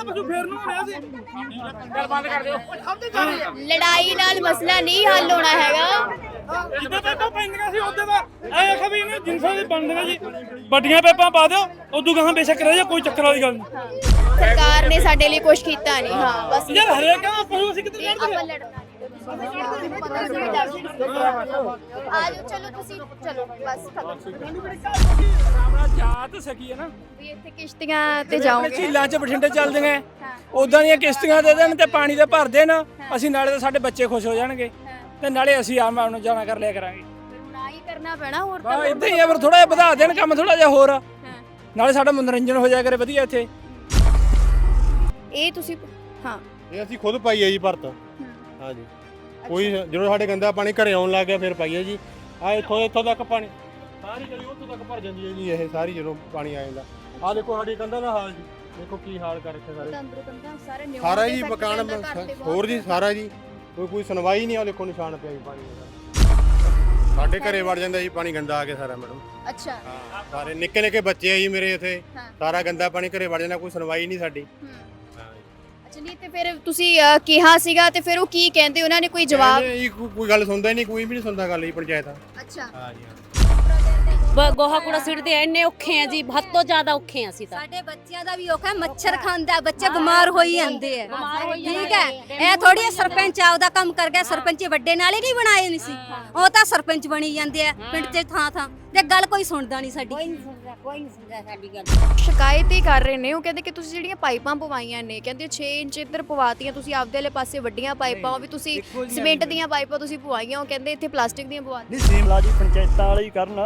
ਵਾਲਾ ਪਸ਼ੂ ਫੇਰ ਨੂੰ ਹੋਇਆ ਸੀ। ਚੱਲ ਬੰਦ ਕਰ ਦਿਓ ਸਭ ਤੋਂ ਜ਼ਿਆਦਾ ਲੜਾਈ ਨਾਲ ਮਸਲਾ ਨਹੀਂ ਹੱਲ ਹੋਣਾ ਹੈਗਾ। ਜਿੱਦਾਂ ਪੈਪਾਂ ਪੈਂਦੀਆਂ ਸੀ ਉਹਦੇ ਦਾ ਐ ਆਖਾ ਵੀ ਇਹਨੇ ਜਿੰਸਾਂ ਦੇ ਬਣਦੀਆਂ ਜੀ। ਵੱਡੀਆਂ ਪੈਪਾਂ ਪਾ ਦਿਓ ਉਦੋਂ ਗਾਹਾਂ ਬੇਸ਼ੱਕ ਰਹਿ ਜਾ ਕੋਈ ਚੱਕਰ ਵਾਲੀ ਗੱਲ ਨਹੀਂ। ਸਰਕਾਰ ਨੇ ਸਾਡੇ ਲਈ ਕੁਝ ਕੀਤਾ ਨਹੀਂ ਹਾਂ ਬਸ ਯਾਰ ਹਰੇਕ ਆ ਪਸ਼ੂ ਅਸੀਂ ਕਿੱਧਰ ਕੱਢਦੇ ਆਪਾਂ ਲੜਨਾ। ਆਜੋ ਚਲੋ ਤੁਸੀਂ ਚਲੋ ਬਸ ਖਤਮ। ਆਪਣਾ ਜਾਤ ਸਕੀ ਹੈ ਨਾ। ਵੀ ਇੱਥੇ ਕਿਸ਼ਤੀਆਂ ਤੇ ਜਾਓਗੇ। ਝੀਲਾਂ 'ਚ ਬਠਿੰਡੇ ਚੱਲਦੀਆਂ ਉਦਾਂ ਦੀਆਂ ਕਿਸ਼ਤੀਆਂ ਦੇ ਦੇਣ ਤੇ ਪਾਣੀ ਦੇ ਭਰ ਦੇਣ ਅਸੀਂ ਨਾਲੇ ਤਾਂ ਸਾਡੇ ਬੱਚੇ ਖੁਸ਼ ਹੋ ਜਾਣਗੇ। ਤੇ ਨਾਲੇ ਅਸੀਂ ਆਮ ਆਉਣ ਜਾਣਾ ਕਰ ਲਿਆ ਕਰਾਂਗੇ। ਫਿਰ ਹੁਣ ਆਹੀ ਕਰਨਾ ਪੈਣਾ ਹੋਰ ਤਾਂ ਬਾ ਇਦਾਂ ਹੀ ਆ ਫਿਰ ਥੋੜਾ ਜਿਹਾ ਵਧਾ ਦੇਣ ਕੰਮ ਥੋੜਾ ਜਿਹਾ ਹੋਰ। ਨਾਲੇ ਸਾਡਾ ਮਨੋਰੰਜਨ ਹੋ ਜਾਇਆ ਕਰੇ ਵਧੀਆ ਇੱਥੇ। ਇਹ ਤੁਸੀਂ ਹਾਂ। ਇਹ ਅਸੀਂ ਖੁਦ ਪਾਈ ਹੈ ਜੀ ਭਰਤ। ਹਾਂਜੀ। ਕੋਈ ਜਦੋਂ ਸਾਡੇ ਗੰਦਾ ਪਾਣੀ ਘਰੇ ਆਉਣ ਲੱਗ ਗਿਆ ਫਿਰ ਪਾਈ ਹੈ ਜੀ। ਆ ਇੱਥੋਂ ਇੱਥੋਂ ਤੱਕ ਪਾਣੀ। ਸਾਰੀ ਗਲੀ ਉੱਥੋਂ ਤੱਕ ਭਰ ਜਾਂਦੀ ਹੈ ਜੀ ਇਹ ਸਾਰੀ ਜਦੋਂ ਪਾਣੀ ਆ ਜਾਂਦਾ। ਆ ਦੇਖੋ ਸਾਡੀ ਕੰਧਾਂ ਦਾ ਹਾਲ ਜੀ। ਦੇਖੋ ਕੀ ਹਾਲ ਕਰ ਰੱਖਿਆ ਸਾਰੇ। ਅੰਦਰੋਂ ਕੰਧਾਂ ਸਾਰੇ ਨਿਉ ਸਾਰਾ ਜੀ ਮਕਾਨ ਹੋਰ ਜੀ ਸਾਰਾ ਜੀ। ਕੋਈ ਕੋਈ ਸੁਣਵਾਈ ਨਹੀਂ ਆ ਦੇਖੋ ਨਿਸ਼ਾਨ ਪਿਆ ਜੀ ਪਾਣੀ ਦਾ। ਸਾਡੇ ਘਰੇ ਵੜ ਜਾਂਦਾ ਜੀ ਪਾਣੀ ਗੰਦਾ ਆ ਕੇ ਸਾਰਾ ਮੈਡਮ। ਅੱਛਾ। ਹਾਂ ਸਾਰੇ ਨਿੱਕੇ ਨਿੱਕੇ ਬੱਚੇ ਆ ਜੀ ਮੇਰੇ ਇੱਥੇ। ਸਾਰਾ ਗੰਦਾ ਪਾਣੀ ਘਰੇ ਵੜ ਜਾਂਦਾ ਕੋਈ ਸੁਣਵਾਈ ਨਹੀਂ ਸਾਡੀ। ਨਹੀਂ ਤੇ ਫਿਰ ਤੁਸੀਂ ਅਹ, ਕਿਹਾ ਸੀਗਾ ਤੇ ਫਿਰ ਉਹ ਕੀ ਕਹਿੰਦੇ? ਉਹਨਾਂ ਨੇ ਕੋਈ ਜਵਾਬ? ਜੀ ਕੋਈ ਕੋਈ ਗੱਲ ਸੁਣਦਾ ਹੀ ਨਹੀਂ ਕੋਈ ਵੀ ਨਹੀਂ ਸੁਣਦਾ ਗੱਲ ਜੀ ਪੰਚਾਇਤ ਅੱਛਾ। ਹਾਂ ਜੀ ਬ- ਗੋਹਾ ਕੂੜਾ ਸਿੱਟਦੇ ਆ ਇੰਨੇ ਔਖੇ ਆ ਜੀ ਹੱਦ ਤੋਂ ਜ਼ਿਆਦਾ ਔਖੇ ਆ ਅਸੀਂ ਤਾਂ। ਸਾਡੇ ਬੱਚਿਆਂ ਦਾ ਵੀ ਔਖਾ ਹੈ, ਮੱਛਰ ਖਾਂਦਾ ਹੈ, ਬੱਚੇ ਬਿਮਾਰ ਹੋਈ ਜਾਂਦੇ ਆ। ਠੀਕ ਹੈ ਇਹ ਥੋੜੀ ਹੈ ਸਰਪੰਚ ਆਪਦਾ ਕੰਮ ਕਰ ਗਿਆ ਸਰਪੰਚ ਵੱਡੇ ਨਾਲੇ ਨਹੀਂ ਬਣਾਏ ਨਹੀਂ ਸੀ। ਉਹ ਤਾਂ ਸਰਪੰਚ ਬਣੀ ਜਾਂਦੇ ਆ ਪਿੰਡ 'ਚ ਥਾਂ ਥਾਂ ਤੇ ਗੱਲ ਕੋਈ ਸੁਣਦਾ ਨਹੀਂ ਸਾਡੀ। ਸ਼ਿਕਾਇਤ ਹੀ ਕਰ ਰਹੇ ਨੇ ਉਹ ਕਹਿੰਦੇ ਕਿ ਤੁਸੀਂ ਜਿਹੜੀਆਂ ਪਾਈਪਾਂ ਪਵਾਈਆਂ ਨੇ ਕਹਿੰਦੇ 6 ਇੰਚ ਇੱਧਰ ਪਵਾਤੀਆਂ ਤੁਸੀਂ ਆਪਦੇ ਵਾਲੇ ਪਾਸੇ ਵੱਡੀਆਂ ਪਾਈਪਾਂ ਉਹ ਵੀ ਤੁਸੀਂ ਸੀਮੈਂਟ ਦੀਆਂ ਪਾਈਪਾਂ ਤੁਸੀਂ ਪਵਾਈਆਂ ਉਹ ਕਹਿੰਦੇ ਇੱਥੇ ਪਲਾਸਟਿਕ ਦੀਆਂ ਪਵਾ ਨਹੀਂ ਸੀਮਲਾ ਜੀ ਪੰਚਾਇਤਾਂ ਵਾਲੇ ਹੀ ਕਰਨ।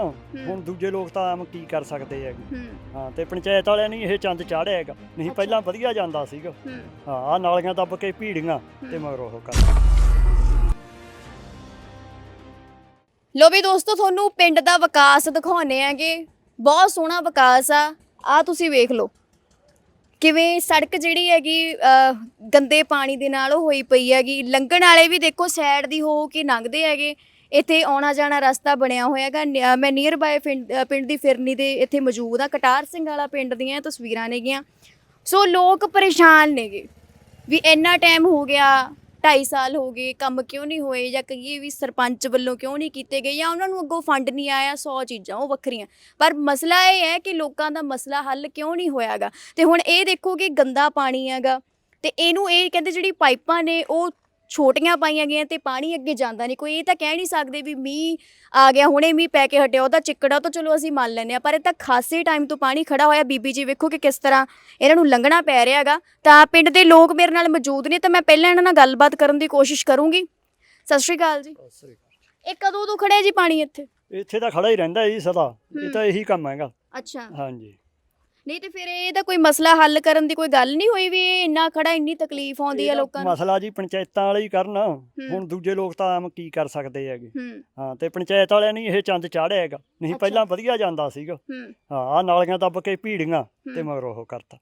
ਹੁਣ ਦੂਜੇ ਲੋਕ ਤਾਂ ਆਮ ਕੀ ਕਰ ਸਕਦੇ ਹੈਗੇ। ਹੂੰ। ਹਾਂ ਤੇ ਪੰਚਾਇਤ ਵਾਲਿਆਂ ਨੇ ਇਹ ਚੰਦ ਚਾੜਿਆ ਹੈਗਾ। ਨਹੀਂ ਪਹਿਲਾਂ ਵਧੀਆ ਜਾਂਦਾ ਸੀਗਾ। ਹੂੰ। ਹਾਂ ਆ ਨਾਲੀਆਂ ਦੱਬ ਕੇ ਭੀੜੀਆਂ ਤੇ ਮਗਰ ਉਹ ਕਰ। ਲੋ ਵੀ ਦੋਸਤੋ, ਤੁਹਾਨੂੰ ਪਿੰਡ ਦਾ ਵਿਕਾਸ ਦਿਖਾਉਣੇ ਆਗੇ ਬਹੁਤ ਸੋਹਣਾ ਵਿਕਾਸ ਆ। ਆ ਤੁਸੀਂ ਵੇਖ ਲਓ। ਕਿਵੇਂ ਸੜਕ ਜਿਹੜੀ ਹੈਗੀ ਗੰਦੇ ਪਾਣੀ ਦੇ ਨਾਲ ਉਹ ਹੋਈ ਪਈ ਹੈਗੀ। ਲੰਘਣ ਵਾਲੇ ਵੀ ਦੇਖੋ ਸਾਈਡ ਦੀ ਹੋ ਕੇ ਲੰਘਦੇ ਹੈਗੇ। ਇੱਥੇ ਆਉਣਾ ਜਾਣਾ ਰਸਤਾ ਬਣਿਆ ਹੋਇਆ ਹੈਗਾ। ਨਿ- ਮੈਂ ਨੀਅਰ ਬਾਏ ਪਿੰਡ ਦੀ ਫਿਰਨੀ ਦੇ ਇੱਥੇ ਮੌਜੂਦ ਆ। ਕਟਾਰ ਸਿੰਘ ਵਾਲਾ ਪਿੰਡ ਦੀਆਂ ਤਸਵੀਰਾਂ ਨੇਗੀਆਂ। ਸੋ ਲੋਕ ਪਰੇਸ਼ਾਨ ਨੇਗੇ। ਵੀ ਇੰਨਾ ਟਾਈਮ ਹੋ ਗਿਆ। 2.5 ਸਾਲ ਹੋ ਗਏ, ਕੰਮ ਕਿਉਂ ਨਹੀਂ ਹੋਏ ਜਾਂ ਕਹੀਏ ਵੀ ਸਰਪੰਚ ਵੱਲੋਂ ਕਿਉਂ ਨਹੀਂ ਕੀਤੇ ਗਏ ਜਾਂ ਉਹਨਾਂ ਨੂੰ ਅੱਗੋਂ ਫੰਡ ਨਹੀਂ ਆਇਆ 100 ਚੀਜ਼ਾਂ ਉਹ ਵੱਖਰੀਆਂ। ਪਰ ਮਸਲਾ ਇਹ ਹੈ ਕਿ ਲੋਕਾਂ ਦਾ ਮਸਲਾ ਹੱਲ ਕਿਉਂ ਨਹੀਂ ਹੋਇਆਗਾ। ਤੇ ਹੁਣ ਇਹ ਦੇਖੋ ਕਿ ਗੰਦਾ ਪਾਣੀ ਹੈਗਾ ਤੇ ਇਹਨੂੰ ਇਹ ਕਹਿੰਦੇ ਜਿਹੜੀ ਪਾਈਪਾਂ ਨੇ ਉਹ ਛੋਟੀਆਂ ਪਾਈਆਂ ਗਈਆਂ ਤੇ ਪਾਣੀ ਅੱਗੇ ਜਾਂਦਾ ਨਹੀਂ। ਕੋਈ ਇਹ ਤਾਂ ਕਹਿ ਨਹੀਂ ਸਕਦੇ ਵੀ ਮੀਂਹ ਆ ਗਿਆ ਹੁਣੇ ਮੀਂਹ ਪੈ ਕੇ ਹਟਿਆ ਉਹਦਾ ਚਿੱਕੜਾ ਤਾਂ ਚਲੋ ਅਸੀਂ ਮੰਨ ਲੈਂਦੇ ਆ ਪਰ ਇਹ ਤਾਂ ਖਾਸੇ ਟਾਈਮ ਤੋਂ ਪਾਣੀ ਖੜਾ ਹੋਇਆ। ਬੀਬੀ ਜੀ ਵੇਖੋ ਕਿ ਕਿਸ ਤਰ੍ਹਾਂ ਇਹਨਾਂ ਨੂੰ ਲੰਘਣਾ ਪੈ ਰਿਹਾ ਹੈਗਾ। ਤਾਂ ਪਿੰਡ ਦੇ ਲੋਕ ਮੇਰੇ ਨਾਲ ਮੌਜੂਦ ਨੇ ਤਾਂ ਮੈਂ ਪਹਿਲਾਂ ਇਹਨਾਂ ਨਾਲ ਗੱਲਬਾਤ ਕਰਨ ਦੀ ਕੋਸ਼ਿਸ਼ ਕਰੂੰਗੀ। ਸਤਿ ਸ਼੍ਰੀ ਅਕਾਲ ਜੀ। ਇਹ ਕਦੋਂ ਤੋਂ ਖੜਿਆ ਜੀ ਪਾਣੀ ਇੱਥੇ? ਇੱਥੇ ਤਾਂ ਖੜਾ ਹੀ ਰਹਿੰਦਾ ਜੀ ਸਦਾ। ਇਹ ਤਾਂ ਇਹੀ ਕੰਮ ਹੈਗਾ। ਅੱਛਾ। ਹਾਂਜੀ। ਨਹੀਂ ਤੇ ਫਿਰ ਇਹਦਾ ਕੋਈ ਮਸਲਾ ਹੱਲ ਕਰਨ ਦੀ ਕੋਈ ਗੱਲ ਨਹੀਂ ਹੋਈ ਵੀ ਇਹ ਇੰਨਾ ਖੜਾ ਇੰਨੀ ਤਕਲੀਫ ਆਉਂਦੀ ਹੈ ਇਹਦਾ ਲੋਕਾਂ ਨੂੰ? ਮਸਲਾ ਜੀ ਪੰਚਾਇਤਾਂ ਵਾਲੇ ਹੀ ਕਰਨ। ਹੁਣ ਦੂਜੇ ਲੋਕ ਤਾਂ ਆਮ ਕੀ ਕਰ ਸਕਦੇ ਹੈਗੇ। ਹੂੰ। ਹਾਂ ਤੇ ਪੰਚਾਇਤ ਵਾਲਿਆਂ ਨੇ ਇਹ ਚੰਦ ਚਾੜਿਆ ਹੈਗਾ। ਨਹੀਂ। ਪਹਿਲਾਂ ਵਧੀਆ ਜਾਂਦਾ ਸੀਗਾ। ਹੂੰ। ਹਾਂ ਆ ਨਾਲੀਆਂ ਦੱਬ ਕੇ ਭੀੜੀਆਂ ਤੇ। ਮਗਰ ਉਹ ਕਰਤਾ।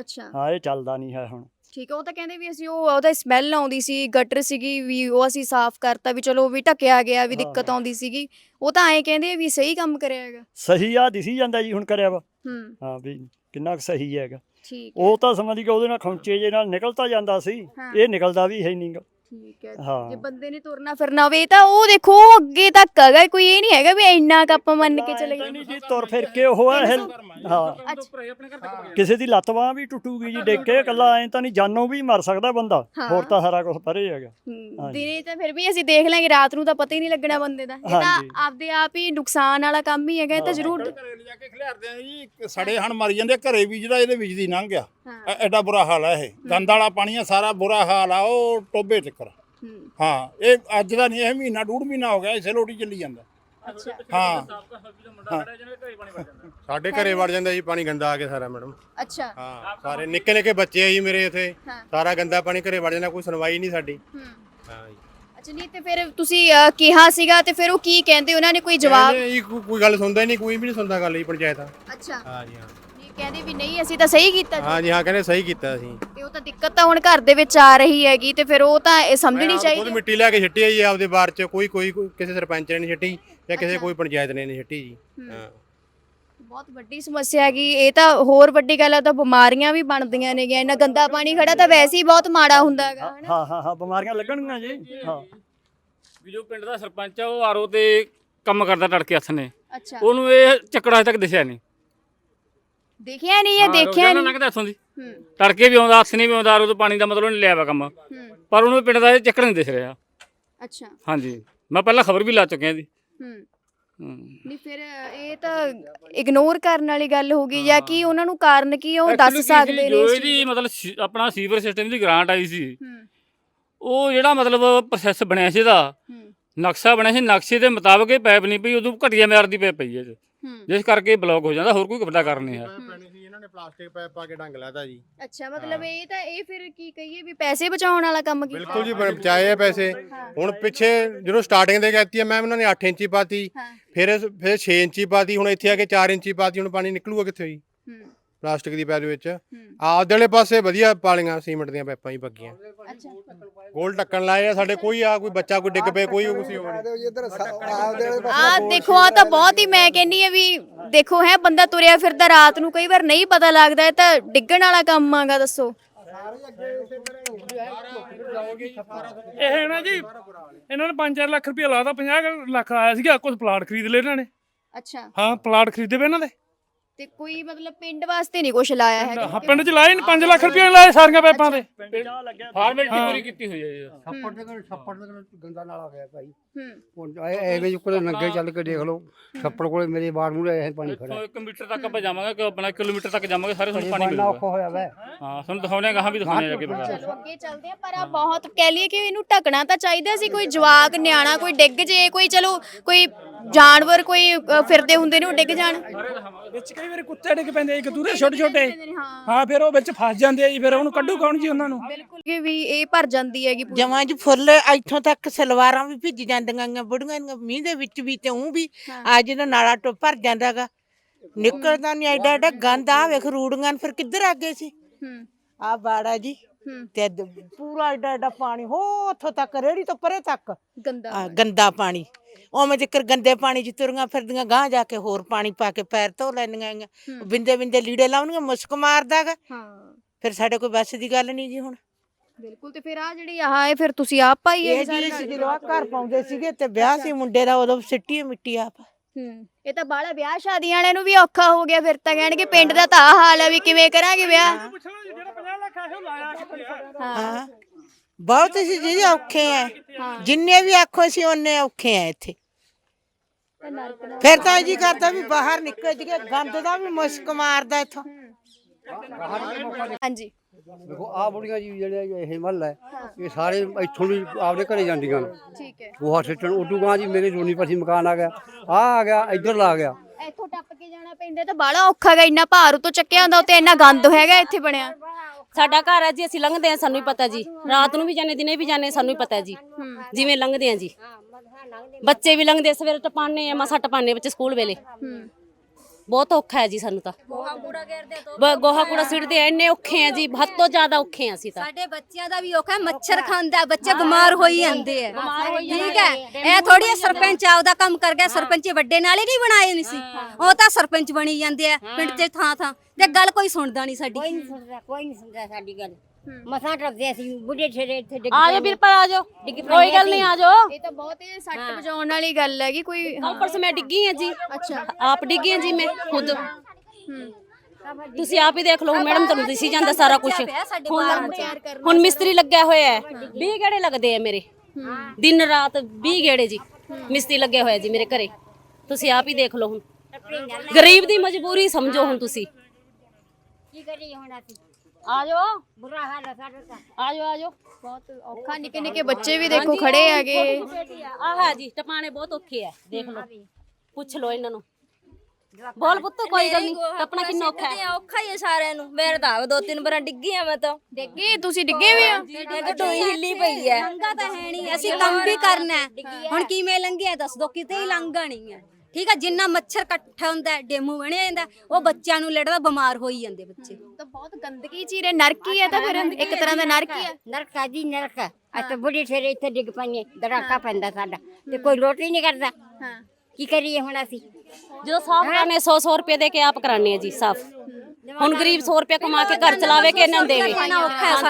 ਅੱਛਾ। ਹਾਂ ਇਹ ਚੱਲਦਾ ਨਹੀਂ ਹੈ ਹੁਣ। ਠੀਕ ਹੈ ਉਹ ਤਾਂ ਕਹਿੰਦੇ ਵੀ ਅਸੀਂ ਉਹ ਉਹਦਾ ਸਮੈਲ ਆਉਂਦੀ ਸੀ ਗਟਰ ਸੀਗੀ ਵੀ ਉਹ ਅਸੀਂ ਸਾਫ਼ ਕਰਤਾ ਵੀ ਚਲੋ ਵੀ ਢੱਕਿਆ ਗਿਆ ਵੀ ਦਿੱਕਤ। ਆਉਂਦੀ ਸੀਗੀ। ਉਹ ਤਾਂ ਐਂ ਕਹਿੰਦੇ ਆ ਵੀ ਸਹੀ ਕੰਮ ਕਰਿਆ ਹੈਗਾ। ਸਹੀ ਆ ਦਿਸੀ ਜਾਂਦਾ ਜੀ ਹੁਣ ਕਰਿਆ ਵਾ। ਹੂੰ। ਹਾਂ ਵੀ ਕਿੰਨਾ ਕੁ ਸਹੀ ਹੈਗਾ। ਠੀਕ ਉਹ ਤਾਂ ਸਮਝ ਕਿ ਉਹਦੇ ਨਾਲ ਖੌਂਚੇ ਜੇ ਨਾਲ ਨਿਕਲਦਾ ਜਾਂਦਾ ਸੀ। ਹਾਂ। ਇਹ ਨਿਕਲਦਾ ਵੀ ਹੈ ਨਹੀਂਗਾ ਠੀਕ ਹੈ ਹਾਂ। ਜੇ ਬੰਦੇ ਨੇ ਤੁਰਨਾ ਫਿਰਨਾ ਹੋਵੇ ਤਾਂ ਉਹ ਦੇਖੋ ਉਹ ਅੱਗੇ ਤੱਕ ਹੈਗਾ ਕੋਈ ਇਹ ਨਹੀਂ ਹੈਗਾ ਵੀ ਇੰਨਾ ਕੱਪ ਮੰਨ ਕੇ ਚਲੇ ਨਹੀਂ ਜੀ ਤੁਰ ਫਿਰ ਕੇ ਉਹ ਹੈ। ਹਿਲ- ਹਾਂ ਤੱਕ ਕਿਸੇ ਦੀ ਲੱਤ ਬਾਂਹ ਵੀ ਟੁੱਟੂਗੀ ਜੀ ਡਿੱਗ ਕੇ ਇਕੱਲਾ ਐ ਤਾਂ ਨਹੀਂ ਜਾਨੋਂ ਵੀ ਮਰ ਸਕਦਾ ਬੰਦਾ। ਹਾਂ। ਹੋਰ ਤਾਂ ਸਾਰਾ ਕੁਝ ਪਰੇ ਹੈਗਾ। ਹਾਂਜੀ। ਦਿਨੇ ਤਾਂ ਫਿਰ ਵੀ ਅਸੀਂ ਦੇਖ ਲਾਂਗੇ ਰਾਤ ਨੂੰ ਤਾਂ ਪਤਾ ਹੀ ਨਹੀਂ ਲੱਗਣਾ ਬੰਦੇ ਦਾ। ਇਹ ਤਾਂ ਹਾਂਜੀ। ਆਪਦੇ ਆਪ ਹੀ ਨੁਕਸਾਨ ਵਾਲਾ ਕੰਮ ਹੀ ਹੈਗਾ ਇਹ ਤਾਂ। ਜ਼ਰੂਰ। ਘਰੇ ਲਿਜਾ ਕੇ ਖਿਲਾਰਦੇ ਆ ਜੀ ਇੱਕ ਸੜੇ ਹਣ ਮਰੀ ਜਾਂਦੇ ਆ, ਘਰੇ ਵੀ ਜਿਹੜਾ ਇਹਦੇ ਵਿੱਚ ਦੀ ਲੰਘ ਗਿਆ। ਹਾਂ। ਐ- ਐਡਾ ਬੁਰਾ ਹਾਲ ਆ ਇਹ। ਗੰਦ ਵਾਲਾ ਪਾਣੀ ਆ ਸਾਰਾ ਬੁਰਾ ਹਾਲ ਆ ਉਹ ਟੋਬੇ ਚੱਕਰ ਹੂੰ, ਇਹ ਅੱਜ ਦਾ ਨਹੀਂ ਇਹ ਮਹੀਨਾ ਡੂਢ ਮਹੀਨਾ ਹੋ ਗਿਆ ਇਸੇ ਲੋਟੀ ਚੱਲੀ ਜਾਂਦਾ। ਅੱਛਾ ਹਾਂ। ਮੁੰਡਾ ਖੜਾ ਜਿਹਨੇ ਘਰੇ ਪਾਣੀ ਵੜ ਜਾਂਦਾ। ਸਾਡੇ ਘਰੇ ਵੜ ਜਾਂਦਾ ਜੀ ਪਾਣੀ ਗੰਦਾ ਆ ਕੇ ਸਾਰਾ ਮੈਡਮ। ਅੱਛਾ। ਹਾਂ ਸਾਰੇ ਨਿੱਕੇ ਨਿੱਕੇ ਬੱਚੇ ਆ ਜੀ ਮੇਰੇ ਇੱਥੇ। ਹਾਂ। ਸਾਰਾ ਗੰਦਾ ਪਾਣੀ ਘਰੇ ਵੜ ਜਾਂਦਾ ਕੋਈ ਸੁਣਵਾਈ ਨਹੀਂ ਸਾਡੀ। ਹੂੰ। ਹਾਂ ਜੀ। ਅੱਛਾ ਨਹੀਂ ਤੇ ਫਿਰ ਤੁਸੀਂ ਕਿਹਾ ਸੀਗਾ ਤੇ ਫਿਰ ਉਹ ਕੀ ਕਹਿੰਦੇ? ਉਹਨਾਂ ਨੇ ਕੋਈ ਜਵਾਬ ਕਹਿੰਦੇ ਜੀ ਕੋਈ ਕੋਈ ਗੱਲ ਸੁਣਦਾ ਹੀ ਨਹੀਂ ਕੋਈ ਵੀ ਨਹੀਂ ਸੁਣਦਾ ਗੱਲ ਜੀ ਪੰਚਾਇਤ ਅੱਛਾ। ਹਾਂ ਜੀ ਹਾਂ। ਕਹਿੰਦੇ ਵੀ ਨਹੀਂ ਅਸੀਂ ਤਾਂ ਸਹੀ ਕੀਤਾ ਜੀ। ਹਾਂ ਜੀ ਹਾਂ ਕਹਿੰਦੇ ਸਹੀ ਕੀਤਾ ਅਸੀਂ। ਤੇ ਉਹ ਤਾਂ ਦਿੱਕਤ ਤਾਂ ਹੁਣ ਘਰ ਦੇ ਵਿੱਚ ਆ ਰਹੀ ਹੈਗੀ ਤੇ ਫਿਰ ਉਹ ਤਾਂ ਇਹ ਸਮਝਣੀ ਚਾਹੀਦੀ ਖੁਦ ਹੈ। ਮਿੱਟੀ ਲੈ ਕੇ ਛੱਟੀ ਆ ਜੀ ਆਪਦੇ ਬਾਰ ਚ ਕੋਈ ਕੋਈ ਕੋਈ- ਕਿਸੇ ਸਰਪੰਚ ਨੇ ਨਹੀਂ ਛੱਟੀ ਜਾਂ ਕਿਸੇ। ਕੋਈ ਪੰਚਾਇਤ ਨੇ ਨਹੀਂ ਛੱਟੀ ਜੀ। ਹੂੰ। ਬਹੁਤ ਵੱਡੀ ਸਮੱਸਿਆ ਹੈਗੀ ਇਹ ਤਾਂ ਹੋਰ ਵੱਡੀ ਗੱਲ ਆ ਤਾਂ ਬਿਮਾਰੀਆਂ ਵੀ ਬਣਦੀਆਂ ਨੇਗੀਆਂ ਇੰਨਾ ਗੰਦਾ ਪਾਣੀ ਖੜਾ ਤਾਂ ਵੈਸੇ ਹੀ ਬਹੁਤ ਮਾੜਾ ਹੁੰਦਾ ਹੈਗਾ ਹਨਾ? ਹਾਂ ਹਾਂ ਹਾਂ ਬਿਮਾਰੀਆਂ ਲੱਗਣਗੀਆਂ ਜੀ ਹਾਂ। ਵੀ ਜੋ ਪਿੰਡ ਦਾ ਸਰਪੰਚ ਆ ਉਹ ਆਰੋ ਤੇ ਕੰਮ ਕਰਦਾ ਟੜਕੇ ਹੱਥ ਨੇ। ਅੱਛਾ। ਉਹਨੂੰ ਇਹ ਚੱਕੜਾ ਅਜੇ ਤੱਕ ਦਿਸਿਆ ਨਹੀਂ। ਦੇਖਿਆ ਨਹੀਂ ਇਹ ਦੇਖਿਆ ਨਹੀਂ। ਲੰਘਦਾ ਇੱਥੋਂ ਦੀ? ਤੜਕੇ ਵੀ ਆਉਂਦਾ ਹੱਥ ਨਹੀਂ ਵੀ ਆਉਂਦਾ ਤੋਂ ਪਾਣੀ ਦਾ ਮਤਲਬ ਨਹੀਂ ਲਿਆ ਵਾ ਕੰਮ। ਪਰ ਉਹਨੂੰ ਪਿੰਡ ਦਾ ਇਹ ਚੱਕਰ ਨਹੀਂ ਦਿਸ ਰਿਹਾ। ਅੱਛਾ। ਹਾਂਜੀ। ਮੈਂ ਪਹਿਲਾਂ ਖਬਰ ਵੀ ਲਾ ਚੁੱਕਿਆ ਇਹਦੀ। ਹੂੰ। ਨਹੀਂ ਫਿਰ ਇਹ ਤਾਂ ਇਗਨੋਰ ਕਰਨ ਵਾਲੀ ਗੱਲ ਹੋ ਗਈ ਜਾਂ ਕੀ ਉਹਨਾਂ ਨੂੰ ਕਾਰਨ ਕੀ ਉਹ ਦੱਸ ਸਕਦੇ ਨੇ ਜੋ ਇਹਦੀ ਮਤਲਬ ਆਪਣਾ ਸੀਵਰ ਸਿਸਟਮ ਦੀ ਗ੍ਰਾਂਟ ਆਈ ਸੀ। ਉਹ ਜਿਹੜਾ ਮਤਲਬ ਪ੍ਰੋਸੈਸ ਬਣਿਆ ਸੀ ਹੂੰ। ਨਕਸ਼ਾ ਬਣਿਆ ਸੀ ਨਕਸ਼ੇ ਦੇ ਮੁਤਾਬਕ ਇਹ ਪਾਈਪ ਨਹੀਂ ਪਈ ਉਦੋਂ ਘਟੀਆ ਮਿਆਰ ਦੀ ਪਾਈਪ ਪਈ। ਹੂੰ ਜਿਸ ਕਰਕੇ ਬਲੌਕ ਹੋ ਜਾਂਦਾ ਹੋਰ ਕੋਈ ਵੱਡਾ ਕਾਰਨ ਨਹੀਂ ਹੈ। ਪੈਣੀ ਸੀ ਇਹਨਾਂ ਨੇ ਪਲਾਸਟਿਕ ਪਾਈਪ ਪਾ ਕੇ ਡੰਗ ਲਾਤਾ ਜੀ। ਅੱਛਾ ਮਤਲਬ ਇਹ ਤਾਂ ਇਹ ਫਿਰ ਕੀ ਕਹੀਏ ਵੀ ਪੈਸੇ ਬਚਾਉਣ ਵਾਲਾ ਕੰਮ ਕੀਤਾ? ਬਿਲਕੁਲ ਜੀ ਬਚਾਏ ਆ ਪੈਸੇ। ਹੁਣ ਪਿੱਛੇ ਜਦੋਂ ਸਟਾਰਟਿੰਗ ਦੇ ਕਹਿਤੀ ਆ ਮੈਂ ਉਹਨਾਂ ਨੇ 8 ਇੰਚੀ ਪਾਤੀ ਫਿਰ ਫਿਰ 6 ਇੰਚੀ ਪਾਤੀ ਹੁਣ ਇੱਥੇ ਆ ਕੇ 4 ਇੰਚੀ ਪਾਤੀ ਹੁਣ ਪਾਣੀ ਨਿਕਲੂਗਾ ਕਿੱਥੋਂ ਜੀ? ਹੂੰ। ਪਲਾਸਟਿਕ ਦੀ ਪਾਈਪ ਵਿੱਚ। ਹੂੰ। ਆਪਦੇ ਵਾਲੇ ਪਾਸੇ ਵਧੀਆ ਪਾਲੀਆਂ ਸੀਮੈਂਟ ਦੀਆਂ ਪਾਈਪਾਂ ਹੀ ਪੱਕੀਆਂ। ਗੋਲ ਟੱਕਣ ਲਾਏ ਆ ਸਾਡੇ ਕੋਈ ਆ ਕੋਈ ਬੱਚਾ ਕੋਈ ਡਿੱਗ ਪਏ ਕੋਈ ਕੁਛ ਹੋ ਨਹੀਂ ਆ ਦੇਖੋ। ਆ ਤਾਂ ਬਹੁਤ ਹੀ ਮੈਂ ਕਹਿੰਨੀ ਆ ਵੀ ਦੇਖੋ ਹੈ ਬੰਦਾ ਤੁਰਿਆ ਫਿਰਦਾ ਰਾਤ ਨੂੰ ਕਈ ਵਾਰ ਨਹੀਂ ਪਤਾ ਲੱਗਦਾ ਇਹ ਤਾਂ ਡਿੱਗਣ ਵਾਲਾ ਕੰਮ ਆਗਾ ਦੱਸੋ। ਇਹ ਨਾ ਜੀ ਇਹਨਾਂ ਨੇ 5-4 ਲੱਖ ਰੁਪਏ ਲਾਤਾ 50 ਲੱਖ ਆਇਆ ਸੀਗਾ ਕੁਝ ਪਲਾਟ ਖਰੀਦ ਲਏ ਇਹਨਾਂ ਨੇ। ਅੱਛਾ। ਹਾਂ ਪਲਾਟ ਖਰੀਦੇ ਵੇ ਇਹਨਾਂ ਦੇ। ਤੇ ਕੋਈ ਮਤਲਬ ਪਿੰਡ ਵਾਸਤੇ ਨਹੀਂ ਕੁਝ ਲਾਇਆ ਹੈਗਾ ਹਾਂ ਪਿੰਡ ਚ ਲਾਏ ਨਹੀਂ 5 ਲੱਖ ਰੁਪਏ ਲਾਏ ਸਾਰੀਆਂ ਪਾਈਪਾਂ ਤੇ। ਫਾਰਮੈਲਿਟੀ ਪੂਰੀ ਕੀਤੀ ਹੋਈ ਹੈ ਜੀ। ਛੱਪੜ ਦੇ ਕੋਲ ਛੱਪੜ ਦੇ ਕੋਲ ਗੰਦਾ ਨਾਲਾ ਹੋਇਆ ਭਾਈ। ਹੂੰ। ਹੁਣ ਇਹ ਐਵੇਂ ਜਿਹੇ ਕੋਲੇ ਨੰਗੇ ਚੱਲ ਕੇ ਦੇਖ ਲਓ। ਛੱਪੜ ਕੋਲੇ ਮੇਰੇ ਬਾੜ ਮੂਰੇ ਇਹ ਪਾਣੀ ਖੜਾ ਇੱਕ ਮੀਟਰ ਤੱਕ ਆਪਾਂ ਜਾਵਾਂਗੇ ਕਿ ਆਪਣਾ ਕਿਲੋਮੀਟਰ ਤੱਕ ਜਾਵਾਂਗੇ ਸਾਰੇ ਤੁਹਾਨੂੰ ਪਾਣੀ ਮਿਲੂਗਾ। ਔਖਾ ਹੋਇਆ ਵੈ। ਹਾਂ। ਤੁਹਾਨੂੰ ਦਿਖਾਉਣੇ ਗਾਹਾਂ ਵੀ ਦਿਖਾਉਣੇ ਜਾ ਕੇ ਬਗਾ ਚਲੋ ਅੱਗੇ ਚੱਲਦੇ ਆ ਪਰ ਆ ਬਹੁਤ ਕਹਿ ਲਈਏ ਕਿ ਇਹਨੂੰ ਢਕਣਾ ਤਾਂ ਚਾਹੀਦਾ ਸੀ ਕੋਈ ਜਵਾਕ ਨਿਆਣਾ ਕੋਈ ਡਿੱਗ ਜੇ ਕੋਈ ਚਲੋ ਕੋਈ ਜਾਨਵਰ ਕੋਈ ਅ, ਫਿਰਦੇ ਹੁੰਦੇ ਨੇ ਉਹ ਡਿੱਗ ਜਾਣ। ਵਿੱਚ ਕਈ ਵਾਰੀ ਕੁੱਤੇ ਡਿੱਗ ਪੈਂਦੇ ਆ ਇੱਕ ਦੂਰੇ ਛੋਟੇ ਛੋਟੇ। ਹਾਂ। ਫਿਰ ਉਹ ਵਿੱਚ ਫਸ ਜਾਂਦੇ ਆ ਜੀ ਫਿਰ ਉਹਨੂੰ ਕੱਢੂ ਕੌਣ ਜੀ ਉਹਨਾਂ ਨੂੰ? ਬਿਲਕੁਲ ਕਿ ਵੀ ਇਹ ਭਰ ਜਾਂਦੀ ਹੈਗੀ ਪੂਰੀ। ਜਮਾਂ ਚ ਫੁੱਲ ਇੱਥੋਂ ਤੱਕ ਸਲਵਾਰਾਂ ਵੀ ਭਿੱਜ ਜਾਂਦੀਆਂ ਗੀਆਂ ਬੁੜੀਆਂ ਦੀਆਂ ਮੀਂਹ ਦੇ ਵਿੱਚ ਵੀ ਤੇ ਉਹ ਵੀ। ਆ ਜਦੋਂ ਨਾਲਾ ਟੋ ਭਰ ਜਾਂਦਾਗਾ ਨਿਕਲਦਾ ਨਹੀਂ ਐਡਾ ਐਡਾ ਗੰਦ ਆ ਵੇਖ ਰੂੜੀਆਂ ਨੂੰ ਫਿਰ ਕਿੱਧਰ ਆ ਗਏ ਸੀ? ਹੂੰ। ਆ ਬਾੜਾ ਜੀ। ਹੂੰ। ਤੇ ਦ- ਪੂਰਾ ਐਡਾ ਐਡਾ ਪਾਣੀ ਹੋ ਉੱਥੋਂ ਤੱਕ ਰੇੜੀ ਤੋਂ ਪਰੇ ਤੱਕ। ਗੰਦਾ ਆ ਗੰਦਾ ਪਾਣੀ। ਉਵੇਂ ਜਿਕਰ ਗੰਦੇ ਪਾਣੀ ਚ ਤੁਰੀਆਂ ਫਿਰਦੀਆਂ ਗਾਂ ਜਾ ਕੇ ਹੋਰ ਪਾਣੀ ਪਾ ਕੇ ਪੈਰ ਧੋ ਲੈਂਦੀਆਂ। ਹੂੰ। ਬਿੰਦੇ ਬਿੰਦੇ ਲੀੜੇ ਲਾਉਣੀਆਂ ਮੁਸਕ ਮਾਰਦਾਗਾ ਹਾਂ। ਫਿਰ ਸਾਡੇ ਕੋਈ ਬਸ ਦੀ ਗੱਲ ਨਹੀਂ ਜੀ ਹੁਣ। ਬਿਲਕੁਲ ਤੇ ਫਿਰ ਆ ਜਿਹੜੀ ਆਹ ਇਹ ਫਿਰ ਤੁਸੀਂ ਆਪ ਪਾਈ ਹੈ ਇਹ ਜੀ ਅਸੀਂ ਜਦੋਂ ਘਰ ਪਾਉਂਦੇ ਸੀਗੇ ਤੇ ਵਿਆਹ ਸੀ ਮੁੰਡੇ ਦਾ ਉਦੋਂ ਸਿੱਟੀ ਮਿੱਟੀ ਆਪ। ਹੂੰ ਇਹ ਤਾਂ ਬਾਲਾ ਵਿਆਹ ਸ਼ਾਦੀਆਂ ਵਾਲਿਆਂ ਨੂੰ ਵੀ ਔਖਾ ਹੋ ਗਿਆ ਫਿਰ ਤਾਂ ਕਹਿਣਗੇ ਪਿੰਡ ਦਾ ਤਾਂ ਆਹ ਹਾਲ ਹੈ ਵੀ ਕਿਵੇਂ ਕਰਾਂਗੇ ਵਿਆਹ? ਪੁੱਛਣਾ ਜੀ ਜਿਹੜਾ 50 ਲੱਖ ਆਇਆ ਉਹ ਲਾਇਆ ਕਿੱਥੇ ਆ? ਹਾਂ। ਬਹੁਤ ਸੀ ਜੀ ਔਖੇ ਆ। ਜਿੰਨੇ ਵੀ ਆਖੋ ਸੀ ਉਹਨੇ ਔਖੇ ਆ ਇੱਥੇ। ਫਿਰ ਤਾਂ ਜੀ ਕਰਦਾ ਵੀ ਬਾਹਰ ਨਿਕਲ ਜੀਏ ਗੰਦ ਦਾ ਵੀ ਮੁਸ਼ਕ ਮਾਰਦਾ ਇੱਥੋਂ। ਹਾਂਜੀ। ਦੇਖੋ ਆ ਬੁੜੀਆਂ ਜੀ ਜਿਹੜੇ ਇਹ ਮਹੱਲ ਹੈ ਇਹ ਸਾਰੇ ਇੱਥੋਂ ਦੀ ਆਪਦੇ ਘਰੇ ਜਾਂਦੀਆਂ ਨੇ। ਠੀਕ ਹੈ। ਗੋਹਾ ਸਿੱਟਣ ਉਦੋਂ ਗਾਂ ਜੀ ਮੇਰੇ ਰੋਣੀ ਪਾਸੀ ਮਕਾਨ ਆ ਗਿਆ ਆ ਆ ਗਿਆ ਇੱਧਰ ਲਾ ਗਿਆ। ਇੱਥੋਂ ਟੱਪ ਕੇ ਜਾਣਾ ਪੈਂਦਾ ਤਾਂ ਬਾਲਾ ਔਖਾ ਗਾ ਇੰਨਾ ਭਾਰ ਉਤੋਂ ਚੱਕਿਆ ਹੁੰਦਾ ਉੱਤੇ ਇੰਨਾ ਗੰਦ ਹੈਗਾ ਇੱਥੇ ਬਣਿਆ। ਸਾਡਾ ਘਰ ਹੈ ਜੀ ਅਸੀਂ ਲੰਘਦੇ ਆ ਸਾਨੂੰ ਹੀ ਪਤਾ ਜੀ। ਰਾਤ ਨੂੰ ਵੀ ਜਾਣੇ ਦਿਨੇ ਵੀ ਜਾਣੇ ਸਾਨੂੰ ਹੀ ਪਤਾ ਜੀ। ਜਿਵੇਂ ਲੰਘਦੇ ਆ ਜੀ। ਬੱਚੇ ਵੀ ਲੰਘਦੇ ਸਵੇਰੇ ਟਪਾਣੇ ਆ ਮਸਾ ਟਪਾਣੇ ਬੱਚੇ ਸਕੂਲ ਵੇਲੇ। ਹੂੰ ਬਹੁਤ ਔਖਾ ਹੈ ਜੀ ਸਾਨੂੰ ਤਾਂ। ਬ- ਗੋਹਾ ਕੂੜਾ ਸਿੱਟਦੇ ਆ ਇੰਨੇ ਔਖੇ ਆ ਜੀ ਹੱਦ ਤੋਂ ਜ਼ਿਆਦਾ ਔਖੇ ਆ ਅਸੀਂ ਤਾਂ। ਸਾਡੇ ਬੱਚਿਆਂ ਦਾ ਵੀ ਔਖਾ ਹੈ, ਮੱਛਰ ਖਾਂਦਾ ਬੱਚੇ ਬਿਮਾਰ ਹੋਈ ਜਾਂਦੇ ਆ। ਠੀਕ ਹੈ ਇਹ ਥੋੜੀ ਸਰਪੰਚ ਆਪਦਾ ਕੰਮ ਕਰ ਗਿਆ ਸਰਪੰਚ ਵੱਡੇ ਨਾਲੇ ਨਹੀਂ ਬਣਾਏ ਨਹੀਂ ਸੀ। ਉਹ ਤਾਂ ਸਰਪੰਚ ਬਣੀ ਜਾਂਦੇ ਆ ਪਿੰਡ 'ਚ ਥਾਂ ਥਾਂ ਤੇ ਗੱਲ ਕੋਈ ਸੁਣਦਾ ਨਹੀਂ ਸਾਡੀ। ਕੋਈ ਨਹੀਂ ਸੁਣਦਾ ਕੋਈ ਨਹੀਂ ਸੁਣਦਾ ਸਾਡੀ ਗੱਲ। ਮਸਾਂ ਟੱਪਦੇ ਅਸੀਂ ਬੁੱਢੇ ਠੇਰੇ ਇੱਥੇ ਡਿੱਗ ਆ ਜਾਓ ਵੀਰਪਾ ਆ ਜਾਓ। ਕੋਈ ਗੱਲ ਨਹੀਂ ਆ ਜਾਓ। ਇਹ ਤਾਂ ਬਹੁਤ ਇਹ ਸੱਟ ਵਜਾਉਣ ਵਾਲੀ ਗੱਲ ਹੈਗੀ ਕੋਈ ਕੱਲ ਪਰਸੋਂ ਮੈਂ ਡਿੱਗੀ ਆ ਜੀ। ਅੱਛਾ। ਆਪ ਡਿੱਗੀ ਆ ਜੀ ਮੈਂ ਖੁਦ। ਤੁਸੀਂ ਆਪ ਹੀ ਦੇਖ ਲਓ ਮੈਡਮ ਤੁਹਾਨੂੰ ਦਿਸੀ ਜਾਂਦਾ ਸਾਰਾ ਕੁਝ ਹੁਣ ਹੁਣ ਮਿਸਤਰੀ ਲੱਗਿਆ ਹੋਇਆ ਹੈ। 20 ਗੇੜੇ ਲੱਗਦੇ ਆ ਮੇਰੇ। ਦਿਨ ਰਾਤ 20 ਗੇੜੇ ਜੀ। ਮਿਸਤਰੀ ਲੱਗਿਆ ਹੋਇਆ ਜੀ ਮੇਰੇ ਘਰੇ। ਤੁਸੀਂ ਆਪ ਹੀ ਦੇਖ ਲਓ ਹੁਣ। ਗਰੀਬ ਦੀ ਮਜਬੂਰੀ ਸਮਝੋ ਹੁਣ ਤੁਸੀਂ। ਕੀ ਕਰੀਏ ਹੁਣ ਅਸੀਂ? ਆ ਜਾਓ ਬੁਰਾ ਹਾਲ ਹੈ ਸਾਡਾ ਤਾਂ। ਆ ਜਾਓ ਆ ਜਾਓ ਬਹੁਤ ਔਖਾ। ਨਿੱਕੇ ਨਿੱਕੇ ਬੱਚੇ ਵੀ ਦੇਖੋ ਖੜੇ ਹੈਗੇ। ਆਹ ਹੈ ਜੀ ਟਪਾਣੇ ਬਹੁਤ ਔਖੇ ਆ। ਦੇਖ ਲਓ। ਪੁੱਛ ਲਓ ਇਹਨਾਂ ਨੂੰ। ਬੋਲ ਪੁੱਤ ਕੋਈ ਗੱਲ ਨਹੀਂ ਟਪਣਾ ਕਿੰਨਾ ਔਖਾ ਹੈ? ਔਖਾ ਹੀ ਹੈ ਸਾਰਿਆਂ ਨੂੰ। ਮੇਰੇ ਤਾਂ ਦੋ ਤਿੰਨ ਵਾਰਾਂ ਡਿੱਗੀ ਆ ਮੈਂ ਤਾਂ। ਡਿੱਗੇ? ਤੁਸੀਂ ਡਿੱਗੇ ਵੀ ਹੋ? ਇੱਕ ਟੋਈ ਹਿੱਲੀ ਪਈ ਹੈ ਲੰਗਾ ਤਾਂ ਹੈ ਨਹੀਂ ਅਸੀਂ ਕੰਮ ਵੀ ਕਰਨਾ ਹੁਣ ਕਿਵੇਂ ਲੰਘਿਆ ਦੱਸ ਦੋ ਕਿਤੇ ਹੀ ਲੰਘਾ ਨਹੀਂ ਹੈ ਠੀਕ ਹੈ ਜਿੰਨਾ ਮੱਛਰ ਇਕੱਠਾ ਹੁੰਦਾ ਹੈ, ਡੇਮੂ ਬਣਿਆ ਜਾਂਦਾ ਉਹ ਬੱਚਿਆਂ ਨੂੰ ਲੜਦਾ ਬਿਮਾਰ ਹੋਈ ਜਾਂਦੇ ਬੱਚੇ। ਤਾਂ ਬਹੁਤ ਗੰਦਗੀ ਚੀਰੇ ਨਰਕੀ ਹੈ ਤਾਂ ਫਿਰ ਇੱਕ ਤਰ੍ਹਾਂ ਦਾ ਨਰਕੀ ਹੈ ਨਰਕ ਆ ਜੀ ਨਰਕ ਅਸੀਂ ਬੁੱਢੇ ਠੇਰੇ ਇੱਥੇ ਡਿੱਗ ਪਈਏ ਦੜਾਕਾ ਪੈਂਦਾ ਸਾਡਾ ਤੇ ਕੋਈ ਰੋਟੀ ਨਹੀਂ ਕਰਦਾ। ਹਾਂ। ਕੀ ਕਰੀਏ ਹੁਣ ਅਸੀਂ? ਜਦੋਂ ਸਾਫ਼ ਕਰਾਣੇ 100 100 ਰੁਪਏ ਦੇ ਕੇ ਆਪ ਕਰਾਣੇ ਆ ਜੀ ਸਾਫ਼। ਹੁਣ ਗਰੀਬ 100 ਰੁਪਏ ਕਮਾ ਕੇ ਘਰ ਚਲਾਵੇ ਕਿ ਇਹਨਾਂ ਨੂੰ ਦੇਵੇ?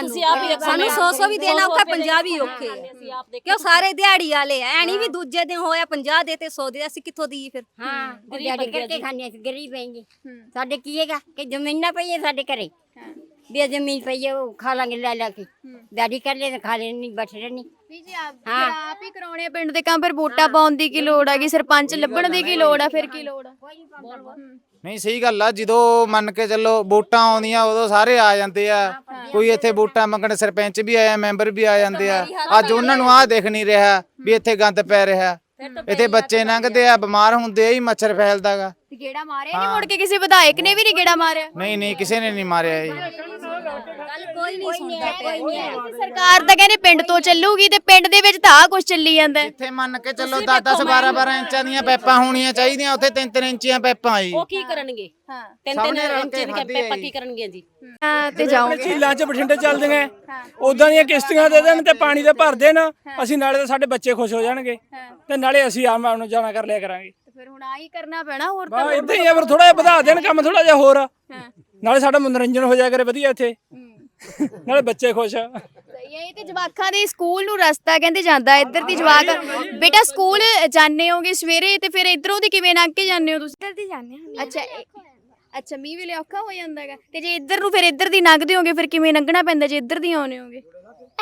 ਤੁਸੀਂ ਆਪ ਹੀ ਦੇਖੋ ਸਾਨੂੰ 100 100 ਵੀ ਦੇਣਾ ਔਖਾ ਪੰਜਾਬੀ ਔਖੇ। ਆ। ਕਿਉਂ ਸਾਰੇ ਦਿਹਾੜੀ ਵਾਲੇ ਐ ਨਹੀਂ ਵੀ ਦੂਜੇ ਦਿਨ ਹੋਇਆ 50 ਦੇ ਤੇ 100 ਦੇ ਅਸੀਂ ਕਿੱਥੋਂ ਦਈਏ ਫਿਰ? ਹਾਂ ਗਰੀਬ ਕਰਕੇ। ਖਾਣੇ ਅਸੀਂ ਗਰੀਬ ਹੈਗੇ। ਸਾਡੇ ਕੀ ਹੈਗਾ ਕਿ ਜ਼ਮੀਨਾਂ ਪਈ ਹੈ ਸਾਡੇ ਘਰੇ। ਵੀ ਜ਼ਮੀਨ ਪਈ ਹੈ ਉਹ ਖਾ ਲਾਂਗੇ ਲੈ ਲੈ ਕੇ। ਦਿਹਾੜੀ ਕਰ ਲੈ ਖਾ ਲੈ ਨਹੀਂ ਬੈਠੇ ਰਹਿਣੀ ਵੀ ਜੀ ਆਪ ਫਿਰ ਆਪ ਹੀ ਕਰਾਉਣੇ ਆ ਪਿੰਡ ਦੇ ਕੰਮ ਫਿਰ ਵੋਟਾਂ ਪਾਉਣ ਦੀ ਕੀ ਲੋੜ ਹੈਗੀ? ਸਰਪੰਚ ਲੱਭਣ ਦੀ ਕੀ ਲੋੜ ਆ ਫਿਰ ਕੀ ਲੋੜ ਆ? ਨਹੀਂ ਸਹੀ ਗੱਲ ਆ ਜਦੋਂ ਮੰਨ ਕੇ ਚੱਲੋ ਵੋਟਾਂ ਆਉਂਦੀਆਂ ਉਦੋਂ ਸਾਰੇ ਆ ਜਾਂਦੇ ਆ। ਕੋਈ ਇੱਥੇ ਵੋਟਾਂ ਮੰਗਣ ਸਰਪੰਚ ਵੀ ਆਇਆ ਮੈਂਬਰ ਵੀ ਆ ਜਾਂਦੇ ਆ। ਅੱਜ ਉਹਨਾਂ ਨੂੰ ਆਹ ਦਿਖ ਨਹੀਂ ਰਿਹਾ ਵੀ ਇੱਥੇ ਗੰਦ ਪੈ ਰਿਹਾ। ਇੱਥੇ ਬੱਚੇ ਲੰਘਦੇ ਆ ਬਿਮਾਰ ਹੁੰਦੇ ਆ ਹੀ ਮੱਛਰ ਫੈਲਦਾਗਾ ਤੇ ਗੇੜਾ ਮਾਰਿਆ ਨਹੀਂ ਮੁੜ ਕੇ ਕਿਸੇ ਵਿਧਾਇਕ ਨੇ ਵੀ ਨਹੀਂ ਗੇੜਾ ਮਾਰਿਆ। ਨਹੀਂ ਨਹੀਂ ਕਿਸੇ ਨੇ ਨਹੀਂ ਮਾਰਿਆ ਜੀ ਗੱਲ ਕੋਈ ਨਹੀਂ ਸੁਣਦਾ ਕੋਈ ਨਹੀਂ ਸਰਕਾਰ ਤਾਂ ਕਹਿੰਦੇ ਪਿੰਡ ਤੋਂ ਚੱਲੂਗੀ ਤੇ ਪਿੰਡ ਦੇ ਵਿੱਚ ਤਾਂ ਆ ਕੁਝ ਚੱਲੀ ਜਾਂਦਾ ਹੈ। ਇੱਥੇ ਮੰਨ ਕੇ ਚੱਲੋ 10 10 12 12 ਇੰਚਾਂ ਦੀਆਂ ਪੈਪਾਂ ਹੋਣੀਆਂ ਚਾਹੀਦੀਆਂ ਉੱਥੇ 3 3 ਇੰਚੀਆਂ ਪੈਪਾਂ ਜੀ। ਉਹ ਕੀ ਕਰਨਗੇ? ਹਾਂ। ਤਿੰਨ ਸਭ ਤਿੰਨ ਨੇ ਰਲ ਇੰਚ ਕੇ ਦੀ ਖਾਧੀ ਹੈ ਪੈਪਾ ਜੀ। ਕੀ ਕਰਨਗੇ ਜੀ? ਹਾਂ, ਤੇ ਜਾਓਗੇ ਝੀਲਾਂ 'ਚ ਬਠਿੰਡੇ ਚੱਲਦੀਆਂ ਉਦਾਂ ਦੀਆਂ ਕਿਸ਼ਤੀਆਂ ਦੇ ਦੇਣ ਤੇ ਪਾਣੀ ਦੇ ਭਰ ਦੇਣ ਅਸੀਂ ਨਾਲੇ ਤਾਂ ਸਾਡੇ ਬੱਚੇ ਖੁਸ਼ ਹੋ ਜਾਣਗੇ। ਤੇ ਨਾਲੇ ਅਸੀਂ ਆਮ ਆਮ ਨੂੰ ਜਾਣਾ ਕਰ ਲਿਆ ਕਰਾਂਗੇ। ਤੇ ਫਿਰ ਹੁਣ ਆਹੀ ਕਰਨਾ ਪੈਣਾ ਹੋਰ ਤਾਂ ਬਾ ਇਦਾਂ ਹੀ ਆ ਫਿਰ ਥੋੜਾ ਜਿਹਾ ਵਧਾ ਦੇਣ ਕੰਮ ਥੋੜਾ ਜਿਹਾ ਹੋਰ। ਨਾਲੇ ਸਾਡਾ ਮਨੋਰੰਜਨ ਹੋ ਜਾਇਆ ਕਰੇ ਵਧੀਆ ਇੱਥੇ। ਨਾਲੇ ਬੱਚੇ ਖੁਸ਼ ਸਹੀ ਹੈ ਇਹ ਤੇ ਜਵਾਕਾਂ ਦੇ ਸਕੂਲ ਨੂੰ ਰਸਤਾ ਕਹਿੰਦੇ ਜਾਂਦਾ ਇੱਧਰ ਦੀ ਜਵਾਕ ਬੇਟਾ ਸਕੂਲ ਜਾਂਦੇ ਹੋਗੇ ਸਵੇਰੇ ਤੇ ਫਿਰ ਇਧਰੋਂ ਦੀ ਕਿਵੇਂ ਲੰਘ ਕੇ ਜਾਂਦੇ ਹੋ ਤੁਸੀਂ? ਇੱਧਰ ਦੀ ਜਾਂਦੇ ਹਾਂ ਅੱਛਾ ਇਹ- ਅੱਛਾ ਮੀਂਹ ਵੇਲੇ ਔਖਾ ਹੋ ਜਾਂਦਾ ਹੈਗਾ। ਤੇ ਜੇ ਇੱਧਰ ਨੂੰ ਫਿਰ ਇੱਧਰ ਦੀ ਲੰਘਦੇ ਹੋਗੇ ਫਿਰ ਕਿਵੇਂ ਲੰਘਣਾ ਪੈਂਦਾ ਜੇ ਇੱਧਰ ਦੀ ਆਉਣੇ ਹੋਗੇ?